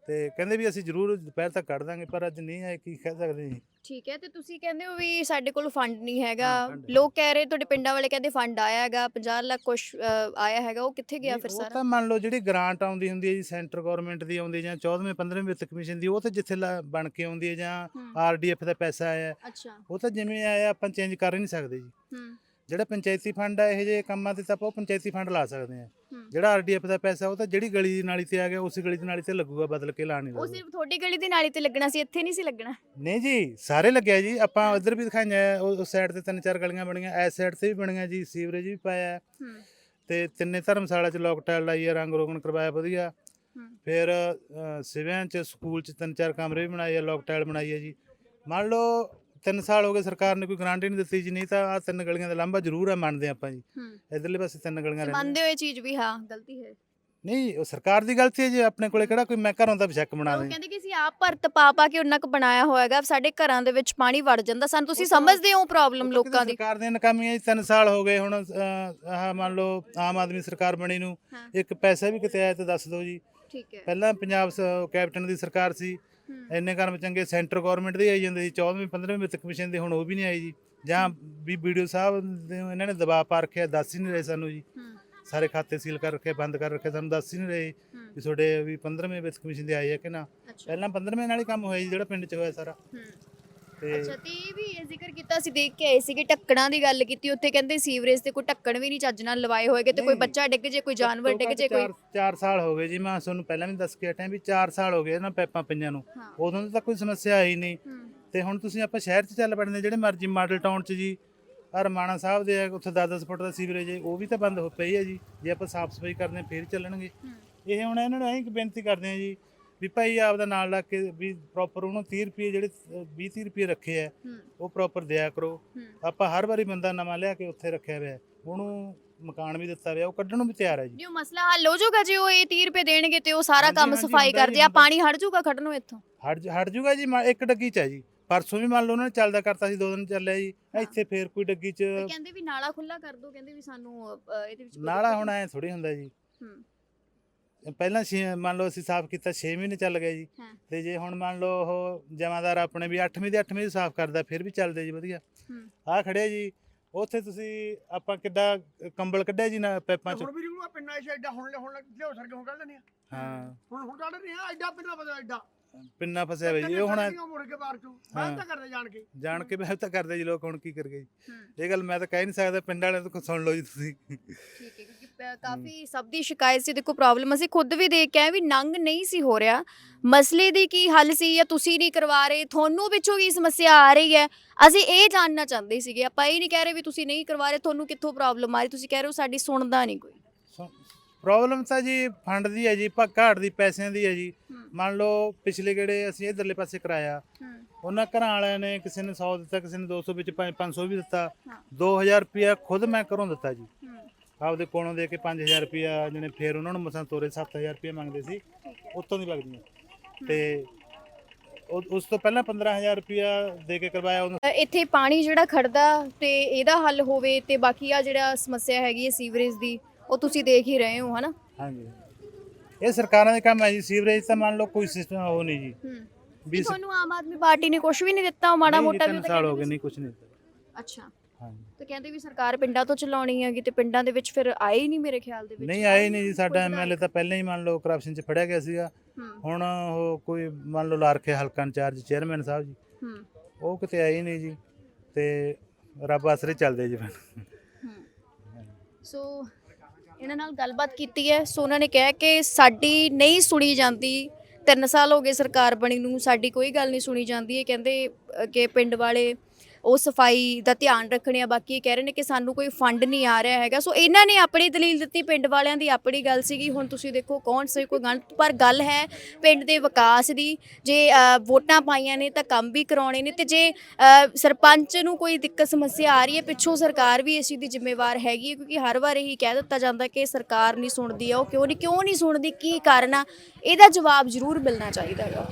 ਤੇ ਕਹਿੰਦੇ ਵੀ ਅਸੀਂ ਜ਼ਰੂਰ ਦੁਪਹਿਰ ਤੱਕ ਕੱਢ ਦਾਂਗੇ ਪਰ ਅੱਜ ਨਹੀਂ ਆਏ ਕੀ ਕਹਿ ਸਕਦੇ ਜੀ? ਠੀਕ ਹੈ ਤੇ ਤੁਸੀਂ ਕਹਿੰਦੇ ਹੋ ਵੀ ਸਾਡੇ ਕੋਲ ਫੰਡ ਨਹੀਂ ਹੈਗਾ। ਹਾਂ, ਹੈ। ਲੋਕ ਕਹਿ ਰਹੇ ਤੁਹਾਡੇ ਪਿੰਡਾਂ ਵਾਲੇ ਕਹਿੰਦੇ ਫੰਡ ਆਇਆ ਹੈਗਾ 50 ਲੱਖ ਕੁਛ ਅ, ਆਇਆ ਹੈਗਾ ਉਹ ਕਿੱਥੇ ਗਿਆ ਫਿਰ ਉਹ ਸਾਰਾ? ਤਾਂ ਮੰਨ ਲਓ ਜਿਹੜੀ ਗ੍ਰਾਂਟ ਆਉਂਦੀ ਹੁੰਦੀ ਹੈ ਜੀ ਸੈਂਟਰ ਗਵਰਨਮੈਂਟ ਦੀ ਆਉਂਦੀ ਜਾਂ 14ਵੇਂ 15ਵੇਂ ਵਿੱਤ ਕਮਿਸ਼ਨ ਦੀ ਉਹ ਤਾਂ ਜਿੱਥੇ ਲ- ਬਣ ਕੇ ਆਉਂਦੀ ਹੈ ਜਾਂ ਹੂੰ। ਆਰਡੀਐਫ ਦਾ ਪੈਸਾ ਆਇਆ। ਅੱਛਾ। ਉਹ ਤਾਂ ਜਿਵੇਂ ਆਇਆ ਆਪਾਂ ਚੇਂਜ ਕਰ ਹੀ ਨਹੀਂ ਸਕਦੇ ਜੀ। ਹੂੰ। ਜਿਹੜਾ ਪੰਚਾਇਤੀ ਫੰਡ ਆ ਇਹ ਜੇ ਕੰਮਾਂ ਤੇ ਤਾਂ ਆਪਾਂ ਉਹ ਪੰਚਾਇਤੀ ਫੰਡ ਲਾ ਸਕਦੇ ਆ। ਜਿਹੜਾ ਆਰਡੀਐਫ ਦਾ ਪੈਸਾ ਉਹ ਤਾਂ ਜਿਹੜੀ ਗਲੀ ਦੀ ਨਾਲੀ ਤੇ ਆ ਗਿਆ ਉਸੇ ਗਲੀ ਦੀ ਨਾਲੀ ਤੇ ਲੱਗੂਗਾ ਬਦਲ ਕੇ ਲਾ ਨਹੀਂ ਉਹ ਸਿਰਫ ਤੁਹਾਡੀ ਗਲੀ ਦੀ ਨਾਲੀ ਤੇ ਲੱਗਣਾ ਸੀ ਇੱਥੇ ਨਹੀਂ ਸੀ ਲੱਗਣਾ? ਨਹੀਂ ਜੀ ਸਾਰੇ ਲੱਗਿਆ ਜੀ। ਆਪਾਂ ਉਧਰ ਵੀ ਦਿਖਾਈਆਂ ਉਹ- ਉਸ ਸਾਈਡ ਤੇ ਤਿੰਨ ਚਾਰ ਗਲੀਆਂ ਬਣੀਆਂ ਐਸ ਸਾਈਡ ਤੇ ਵੀ ਬਣੀਆਂ ਜੀ ਸੀਵਰੇਜ ਵੀ ਪਾਇਆ। ਹੈ। ਹੂੰ ਤੇ ਤਿੰਨੇ ਧਰਮਸ਼ਾਲਾ ਚ ਲੋਕ ਟਾਇਲ ਲਾਈ ਆ ਰੰਗ ਰੋਗਨ ਕਰਵਾਇਆ ਵਧੀਆ। ਫਿਰ ਅ, ਸਿਵਿਆਂ ਚ ਸਕੂਲ ਚ ਤਿੰਨ ਚਾਰ ਕਮਰੇ ਵੀ ਬਣਾਏ ਆ ਲੋਕ ਟਾਇਲ ਬਣਾਈ ਹੈ ਜੀ। ਮੰਨ ਲਓ ਤਿੰਨ ਸਾਲ ਹੋ ਗਏ ਸਰਕਾਰ ਨੇ ਕੋਈ ਗਾਰੰਟੀ ਨਹੀਂ ਦਿੱਤੀ ਜੀ ਨਹੀਂ ਤਾਂ ਆ ਤਿੰਨ ਗਲੀਆਂ ਦਾ ਲਾਂਭਾ ਜ਼ਰੂਰ ਹੈ ਮੰਨਦੇ ਆਪਾਂ ਜੀ। ਇਧਰਲੇ ਪਾਸੇ ਤਿੰਨ ਗਲੀਆਂ ਰਹਿੰਦੀਆਂ। ਮੰਨਦੇ ਹੋ ਇਹ ਚੀਜ਼ ਵੀ ਹਾਂ ਗਲਤੀ ਹੈ। ਨਹੀਂ ਉਹ ਸਰਕਾਰ ਦੀ ਗਲਤੀ ਹੈ ਜੀ ਆਪਣੇ ਕੋਲੇ ਕਿਹੜਾ ਕੋਈ ਮੈਂ ਘਰੋਂ ਦਾ ਬਸ਼ੱਕ ਬਣਾ ਉਹ ਦੇ ਕਹਿੰਦੇ ਕਿ ਅਸੀਂ ਆਪ ਭਰਤ ਪਾ ਪਾ ਕੇ ਉਹਨਾਂ ਕ ਬਣਾਇਆ ਹੋਇਆਗਾ ਸਾਡੇ ਘਰਾਂ ਦੇ ਵਿੱਚ ਪਾਣੀ ਵੜ ਜਾਂਦਾ ਸਾਨੂੰ ਤੁਸੀਂ ਸਮਝਦੇ ਹੋ ਪ੍ਰੋਬਲਮ ਲੋਕਾਂ ਦੀ। ਸਰਕਾਰ ਦੀਆਂ ਨਕਾਮੀਆਂ ਜੀ ਤਿੰਨ ਸਾਲ ਹੋ ਗਏ ਹੁਣ ਆਹ ਮੰਨ ਲਓ ਆਮ ਆਦਮੀ ਸਰਕਾਰ ਬਣੀ ਨੂੰ ਹਾਂ। ਇੱਕ ਪੈਸਾ ਵੀ ਕਿਤੇ ਆਇਆ ਤਾਂ ਦੱਸ ਦਿਓ ਜੀ। ਠੀਕ ਹੈ। ਪਹਿਲਾਂ ਪੰਜਾਬ ਸ- ਕੈਪਟਨ ਦੀ ਸਰਕਾਰ ਸੀ ਇੰਨੇ ਕਰਮ ਚੰਗੇ ਸੈਂਟਰ ਗਵਰਨਮੈਂਟ ਦੇ ਆਈ ਜਾਂਦੇ ਸੀ 14ਵੀਂ 15ਵੀਂ ਵਿੱਤ ਕਮਿਸ਼ਨ ਦੇ ਹੁਣ ਉਹ ਵੀ ਨਹੀਂ ਆਈ ਜੀ। ਜਾਂ ਵੀ ਵੀਡੀਓ ਸਾਹਿਬ ਦੇ ਇਹਨਾਂ ਨੇ ਦਬਾਅ ਪਾ ਰੱਖਿਆ ਦੱਸ ਹੀ ਨਹੀਂ ਰਹੇ ਸਾਨੂੰ ਜੀ। ਸਾਰੇ ਖਾਤੇ ਸੀਲ ਕਰ ਰੱਖੇ ਬੰਦ ਕਰ ਰੱਖੇ ਸਾਨੂੰ ਦੱਸ ਹੀ ਨਹੀਂ ਰਹੇ ਵੀ ਤੁਹਾਡੇ ਵੀ 15ਵੇਂ ਵਿੱਤ ਕਮਿਸ਼ਨ ਦੇ ਆਏ ਆ ਕਿ ਨਾ। ਪਹਿਲਾਂ 15ਵੇਂ ਨਾਲ ਹੀ ਕੰਮ ਹੋਇਆ ਜੀ ਜਿਹੜਾ ਪਿੰਡ 'ਚ ਹੋਇਆ ਸਾਰਾ। ਤੇ ਅੱਛਾ ਤੇ ਇਹ ਵੀ ਇਹ ਜ਼ਿਕਰ ਕੀਤਾ ਸੀ ਦੇਖ ਕੇ ਆਏ ਸੀ ਕਿ ਢੱਕਣਾਂ ਦੀ ਗੱਲ ਕੀਤੀ ਉੱਥੇ ਕਹਿੰਦੇ ਸੀਵਰੇਜ ਤੇ ਕੋਈ ਢੱਕਣ ਵੀ ਨਹੀਂ ਚੱਜ ਨਾਲ ਲਵਾਏ ਹੋਏਗੇ ਤੇ ਕੋਈ ਬੱਚਾ ਡਿੱਗ ਜੇ ਕੋਈ ਜਾਨਵਰ ਡਿੱਗ ਜੇ ਕੋਈ 4 ਸਾਲ ਹੋ ਗਏ ਜੀ ਮੈਂ ਤੁਹਾਨੂੰ ਪਹਿਲਾਂ ਵੀ ਦੱਸ ਕੇ ਹਟਿਆ ਵੀ 4 ਸਾਲ ਹੋ ਗਏ ਨਾ ਪੈਪਾਂ ਪਈਆਂ ਨੂੰ। ਉਦੋਂ ਤਾਂ ਕੋਈ ਸਮੱਸਿਆ ਆਈ ਨਹੀਂ। ਤੇ ਹੁਣ ਤੁਸੀਂ ਆਪਾਂ ਸ਼ਹਿਰ 'ਚ ਚੱਲ ਪੜਦੇ ਜਿਹੜੇ ਮਰਜ਼ੀ ਮਾਡਲ ਟਾਊਨ 'ਚ ਜੀ ਆਹ ਰਮਾਣਾ ਸਾਹਿਬ ਦੇ ਆ ਉੱਥੇ 10-10 ਫੁੱਟ ਦਾ ਸੀਵਰੇਜ ਹੈ ਉਹ ਵੀ ਤਾਂ ਬੰਦ ਹੋ ਪਈ ਹੈ ਜੀ। ਜੇ ਆਪਾਂ ਸਾਫ਼ ਸਫ਼ਾਈ ਕਰਦੇ ਹਾਂ ਫੇਰ ਚੱਲਣਗੇ। ਇਹ ਹੁਣ ਇਹਨਾਂ ਨੂੰ ਐਂ ਬੇਨਤੀ ਕਰਦੇ ਆ ਜੀ ਵੀ ਭਾਈ ਆਪਦਾ ਨਾਲ ਲੱਗ ਕੇ ਵੀ ਪ੍ਰੋਪਰ ਉਹਨੂੰ 30 ਰੁਪਏ ਜਿਹੜੇ 20-30 ਰੁਪਏ ਰੱਖੇ ਆ ਉਹ ਪ੍ਰੋਪਰ ਦਿਆ ਕਰੋ। ਆਪਾਂ ਹਰ ਵਾਰੀ ਬੰਦਾ ਨਵਾਂ ਲਿਆ ਕੇ ਉੱਥੇ ਰੱਖਿਆ ਹੋਇਆ। ਉਹਨੂੰ ਮਕਾਨ ਵੀ ਦਿੱਤਾ ਹੋਇਆ ਉਹ ਕੱਢਣ ਨੂੰ ਵੀ ਤਿਆਰ ਹੈ ਜੀ। ਜੋ ਮਸਲਾ ਹੱਲ ਹੋ ਜਾਊਗਾ ਜੇ ਉਹ ਇਹ 30 ਰੁਪਏ ਦੇਣਗੇ ਤੇ ਉਹ ਸਾਰਾ ਕੰਮ ਸਫ਼ਾਈ ਹੁੰਦਾ ਕਰਦੇ ਜੀ, ਆ ਹੁੰਦਾ। ਪਾਣੀ ਹਟ ਜਾਊਗਾ ਖੜਨੋਂ ਇੱਥੋਂ? ਹਟ ਹਟ ਜੂਗਾ ਜੀ ਇੱਕ ਡੱਗੀ ਚ ਹੈ ਜੀ। ਪਰਸੋਂ ਵੀ ਮੰਨ ਲਓ ਉਹਨਾਂ ਨੇ ਚੱਲਦਾ ਕਰਤਾ ਸੀ ਦੋ ਦਿਨ ਚੱਲਿਆ ਜੀ। ਇੱਥੇ ਫੇਰ ਕੋਈ ਡੱਗੀ ਚ ਕਹਿੰਦੇ ਵੀ ਨਾਲਾ ਖੁੱਲਾ ਕਰ ਦੋ ਕਹਿੰਦੇ ਵੀ ਸਾਨੂੰ ਇਹਦੇ ਵਿੱਚ ਨਾਲਾ ਹੁਣ। ਐ ਥੋੜੀ ਹੁੰਦਾ ਜੀ। ਹੂੰ। ਪਹਿਲਾਂ ਛੇ ਮੰਨ ਲਓ ਅਸੀਂ ਸਾਫ਼ ਕੀਤਾ 6 ਮਹੀਨੇ ਚੱਲ ਗਏ ਜੀ। ਹਾਂ। ਤੇ ਜੇ ਹੁਣ ਮੰਨ ਲਓ ਉਹ ਜਮਾਦਾਰ ਆਪਣੇ ਵੀ 8ਵੀਂ ਦੇ 8ਵੀਂ ਸਾਫ਼ ਕਰਦਾ ਫਿਰ ਵੀ ਚੱਲਦੇ ਜੀ ਵਧੀਆ। ਹੂੰ। ਆਹ ਖੜਿਆ ਜੀ ਉੱਥੇ ਤੁਸੀਂ ਆਪਾਂ ਕਿੱਡਾ ਕੰਬਲ ਕੱਢਿਆ ਜੀ ਨਾ ਪੈਪਾਂ ਚ? ਹੁਣ ਵੀ ਨੂੰ ਪਿੰਡਾਂ 'ਚ ਐਡਾ ਹੁਣ ਹੁਣ ਲਿਓ ਸਰ ਕੇ ਹੁਣ ਕੱਢ ਲੈਣੇ ਆ? ਹਾਂ। ਹੁਣ ਹੁਣ ਕੱਢ ਰਹੇ ਆ ਐਡਾ ਪਿੰਡਾ ਬਦਲ ਐਡਾ। ਪਿੰਨਾ ਫਸਿਆ ਹੋਇਆ ਜੀ ਇਹ ਹੁਣ ਮੁੜ ਕੇ ਬਾਹਰ ਚੋਂ? ਹਾਂ। ਮੈਂ ਤਾਂ ਕਰਦੇ ਜਾਣ ਕੇ। ਜਾਣ ਕੇ ਮੈਂ ਤਾਂ ਕਰਦੇ ਜੀ ਲੋਕ ਹੁਣ ਕੀ ਕਰ ਗਏ ਜੀ ਇਹ ਗੱਲ ਮੈਂ ਤਾਂ ਕਹਿ ਨਹੀਂ ਸਕਦਾ ਪਿੰਡ ਵਾਲਿਆਂ ਤੋਂ ਸੁਣ ਲਓ ਜੀ ਤੁਸੀਂ। ਠੀਕ ਹੈ ਪ- ਕਾਫੀ ਸਭ ਦੀ ਸ਼ਿਕਾਇਤ ਸੀ ਦੇਖੋ ਪ੍ਰੋਬਲਮ ਅਸੀਂ ਖੁਦ ਵੀ ਦੇਖ ਕੇ ਆਏ ਵੀ ਨੰਗ ਨਹੀਂ ਸੀ ਹੋ ਰਿਹਾ। ਮਸਲੇ ਦੀ ਕੀ ਹੱਲ ਸੀ ਜਾਂ ਤੁਸੀਂ ਨਹੀਂ ਕਰਵਾ ਰਹੇ ਤੁਹਾਨੂੰ ਵਿੱਚੋਂ ਕੀ ਸਮੱਸਿਆ ਆ ਰਹੀ ਹੈ? ਅਸੀਂ ਇਹ ਜਾਣਨਾ ਚਾਹੁੰਦੇ ਸੀਗੇ ਆਪਾਂ ਇਹ ਨਹੀਂ ਕਹਿ ਰਹੇ ਵੀ ਤੁਸੀਂ ਨਹੀਂ ਕਰਵਾ ਰਹੇ ਤੁਹਾਨੂੰ ਕਿੱਥੋਂ ਪ੍ਰੋਬਲਮ ਆ ਰਹੀ? ਤੁਸੀਂ ਕਹਿ ਰਹੇ ਹੋ ਸਾਡੀ ਸੁਣਦਾ ਨਹੀਂ ਕੋਈ। ਪ੍ਰੋਬਲਮ ਤਾਂ ਜੀ ਫੰਡ ਦੀ ਹੈ ਜੀ ਭਾ ਘਾਟ ਦੀ ਪੈਸਿਆਂ ਦੀ ਹੈ ਜੀ। ਮੰਨ ਲਓ ਪਿਛਲੇ ਗੇੜੇ ਅਸੀਂ ਇਧਰਲੇ ਪਾਸੇ ਕਰਾਇਆ। ਉਹਨਾਂ ਘਰਾਂ ਵਾਲਿਆਂ ਨੇ ਕਿਸੇ ਨੇ 100 ਦਿੱਤਾ ਕਿਸੇ ਨੇ 200 ਵਿੱਚ 500 ਵੀ ਦਿੱਤਾ। 2000 ਰੁਪਿਆ ਖੁਦ ਮੈਂ ਘਰੋਂ ਦਿੱਤਾ ਜੀ। ਆਪਦੇ ਕੋਲੋਂ ਦੇ ਕੇ 5000 ਰੁਪਿਆ ਜਿਹਨੇ ਫੇਰ ਉਹਨਾਂ ਨੂੰ ਮਸਾਂ ਤੋਰੇ 7000 ਰੁਪਿਆ ਮੰਗਦੇ ਸੀ ਉੱਤੋਂ ਦੀ ਲੱਗਦੀਆਂ। ਤੇ ਉਹ- ਉਸ ਤੋਂ ਪਹਿਲਾਂ 15000 ਰੁਪਿਆ ਦੇ ਕੇ ਕਰਵਾਇਆ ਉਹਨੂੰ। ਇੱਥੇ ਪਾਣੀ ਜਿਹੜਾ ਖੜਦਾ ਤੇ ਇਹਦਾ ਹੱਲ ਹੋਵੇ ਤੇ ਬਾਕੀ ਆ ਜਿਹੜਾ ਸਮੱਸਿਆ ਹੈਗੀ ਹੈ ਸੀਵਰੇਜ ਦੀ ਉਹ ਤੁਸੀਂ ਦੇਖ ਹੀ ਰਹੇ ਹੋ ਹਨਾ? ਹਾਂਜੀ। ਇਹ ਸਰਕਾਰਾਂ ਦੇ ਕੰਮ ਹੈ ਜੀ ਸੀਵਰੇਜ ਤਾਂ ਮੰਨ ਲਓ ਕੋਈ ਸਿਸਟਮ ਉਹ ਨਹੀਂ ਜੀ। ਵੀ ਤੁਹਾਨੂੰ ਆਮ ਆਦਮੀ ਪਾਰਟੀ ਨੇ ਕੁਝ ਵੀ ਨਹੀਂ ਦਿੱਤਾ ਉਹ ਮਾੜਾ ਮੋਟਾ ਵੀ ਤਿੰਨ ਤਾਂ ਸਾਲ ਹੋ ਕਹਿੰਦੇ ਗਏ ਨਹੀਂ ਕੁਝ ਨਹੀਂ ਅੱਛਾ। ਤੇ ਕਹਿੰਦੇ ਵੀ ਸਰਕਾਰ ਪਿੰਡਾਂ ਤੋਂ ਚਲਾਉਣੀ ਹੈਗੀ ਤੇ ਪਿੰਡਾਂ ਦੇ ਵਿੱਚ ਫਿਰ ਆਏ ਹੀ ਨਹੀਂ ਮੇਰੇ ਖਿਆਲ ਦੇ ਵਿੱਚ ਨਹੀਂ ਆਏ ਨਹੀਂ ਜੀ ਸਾਡਾ ਐਮਐਲਏ ਤਾਂ ਪਹਿਲਾਂ ਹੀ ਮੰਨ ਲਓ ਕਰਪਸ਼ਨ 'ਚ ਫੜਿਆ ਗਿਆ ਸੀਗਾ। ਹੁਣ ਉਹ ਕੋਈ ਮੰਨ ਲਓ ਲਾਰਖੇ ਹਲਕਾ ਇੰਚਾਰਜ ਚੇਅਰਮੈਨ ਸਾਹਿਬ ਜੀ। ਹੂੰ। ਉਹ ਕਿਤੇ ਆਏ ਹੀ ਨਹੀਂ ਜੀ ਤੇ ਰੱਬ ਆਸਰੇ ਚੱਲਦੇ ਜੀ ਸੋ ਇਹਨਾਂ ਨਾਲ ਗੱਲਬਾਤ ਕੀਤੀ ਹੈ। ਸੋ ਉਹਨਾਂ ਨੇ ਕਿਹਾ ਕਿ ਸਾਡੀ ਨਹੀਂ ਸੁਣੀ ਜਾਂਦੀ। ਤਿੰਨ ਸਾਲ ਹੋ ਗਏ ਸਰਕਾਰ ਬਣੀ ਨੂੰ ਸਾਡੀ ਕੋਈ ਗੱਲ ਨਹੀਂ ਸੁਣੀ ਜਾਂਦੀ। ਇਹ ਕਹਿੰਦੇ ਕਿ ਪਿੰਡ ਵਾਲੇ ਉਹ ਸਫ਼ਾਈ ਦਾ ਧਿਆਨ ਰੱਖਣੇ ਆ, ਬਾਕੀ ਇਹ ਕਹਿ ਰਹੇ ਨੇ ਕਿ ਸਾਨੂੰ ਕੋਈ ਫੰਡ ਨਹੀਂ ਆ ਰਿਹਾ ਹੈਗਾ। ਸੋ ਇਹਨਾਂ ਨੇ ਆਪਣੀ ਦਲੀਲ ਦਿੱਤੀ, ਪਿੰਡ ਵਾਲਿਆਂ ਦੀ ਆਪਣੀ ਗੱਲ ਸੀਗੀ। ਹੁਣ ਤੁਸੀਂ ਦੇਖੋ ਕੌਣ ਸਹੀ ਕੋਈ ਗਲਤ, ਪਰ ਗੱਲ ਹੈ ਪਿੰਡ ਦੇ ਵਿਕਾਸ ਦੀ। ਜੇ ਵੋਟਾਂ ਪਾਈਆਂ ਨੇ ਤਾਂ ਕੰਮ ਵੀ ਕਰਾਉਣੇ ਨੇ ਤੇ ਜੇ ਸਰਪੰਚ ਨੂੰ ਕੋਈ ਦਿੱਕਤ, ਸਮੱਸਿਆ ਆ ਰਹੀ ਹੈ, ਪਿੱਛੋਂ ਸਰਕਾਰ ਵੀ ਇਸ ਚੀਜ਼ ਦੀ ਜ਼ਿੰਮੇਵਾਰ ਹੈਗੀ ਹੈ, ਕਿਉਂਕਿ ਹਰ ਵਾਰ ਇਹੀ ਕਹਿ ਦਿੱਤਾ ਜਾਂਦਾ ਕਿ ਸਰਕਾਰ ਨਹੀਂ ਸੁਣਦੀ ਆ, ਉਹ ਕਿਉਂ ਨਹੀਂ ਕਿਉਂ ਨਹੀਂ ਸੁਣਦੀ, ਕੀ ਕਾਰਨ ਆ? ਇਹਦਾ ਜਵਾਬ ਜ਼ਰੂਰ ਮਿਲਣਾ ਚਾਹੀਦਾ ਹੈਗਾ।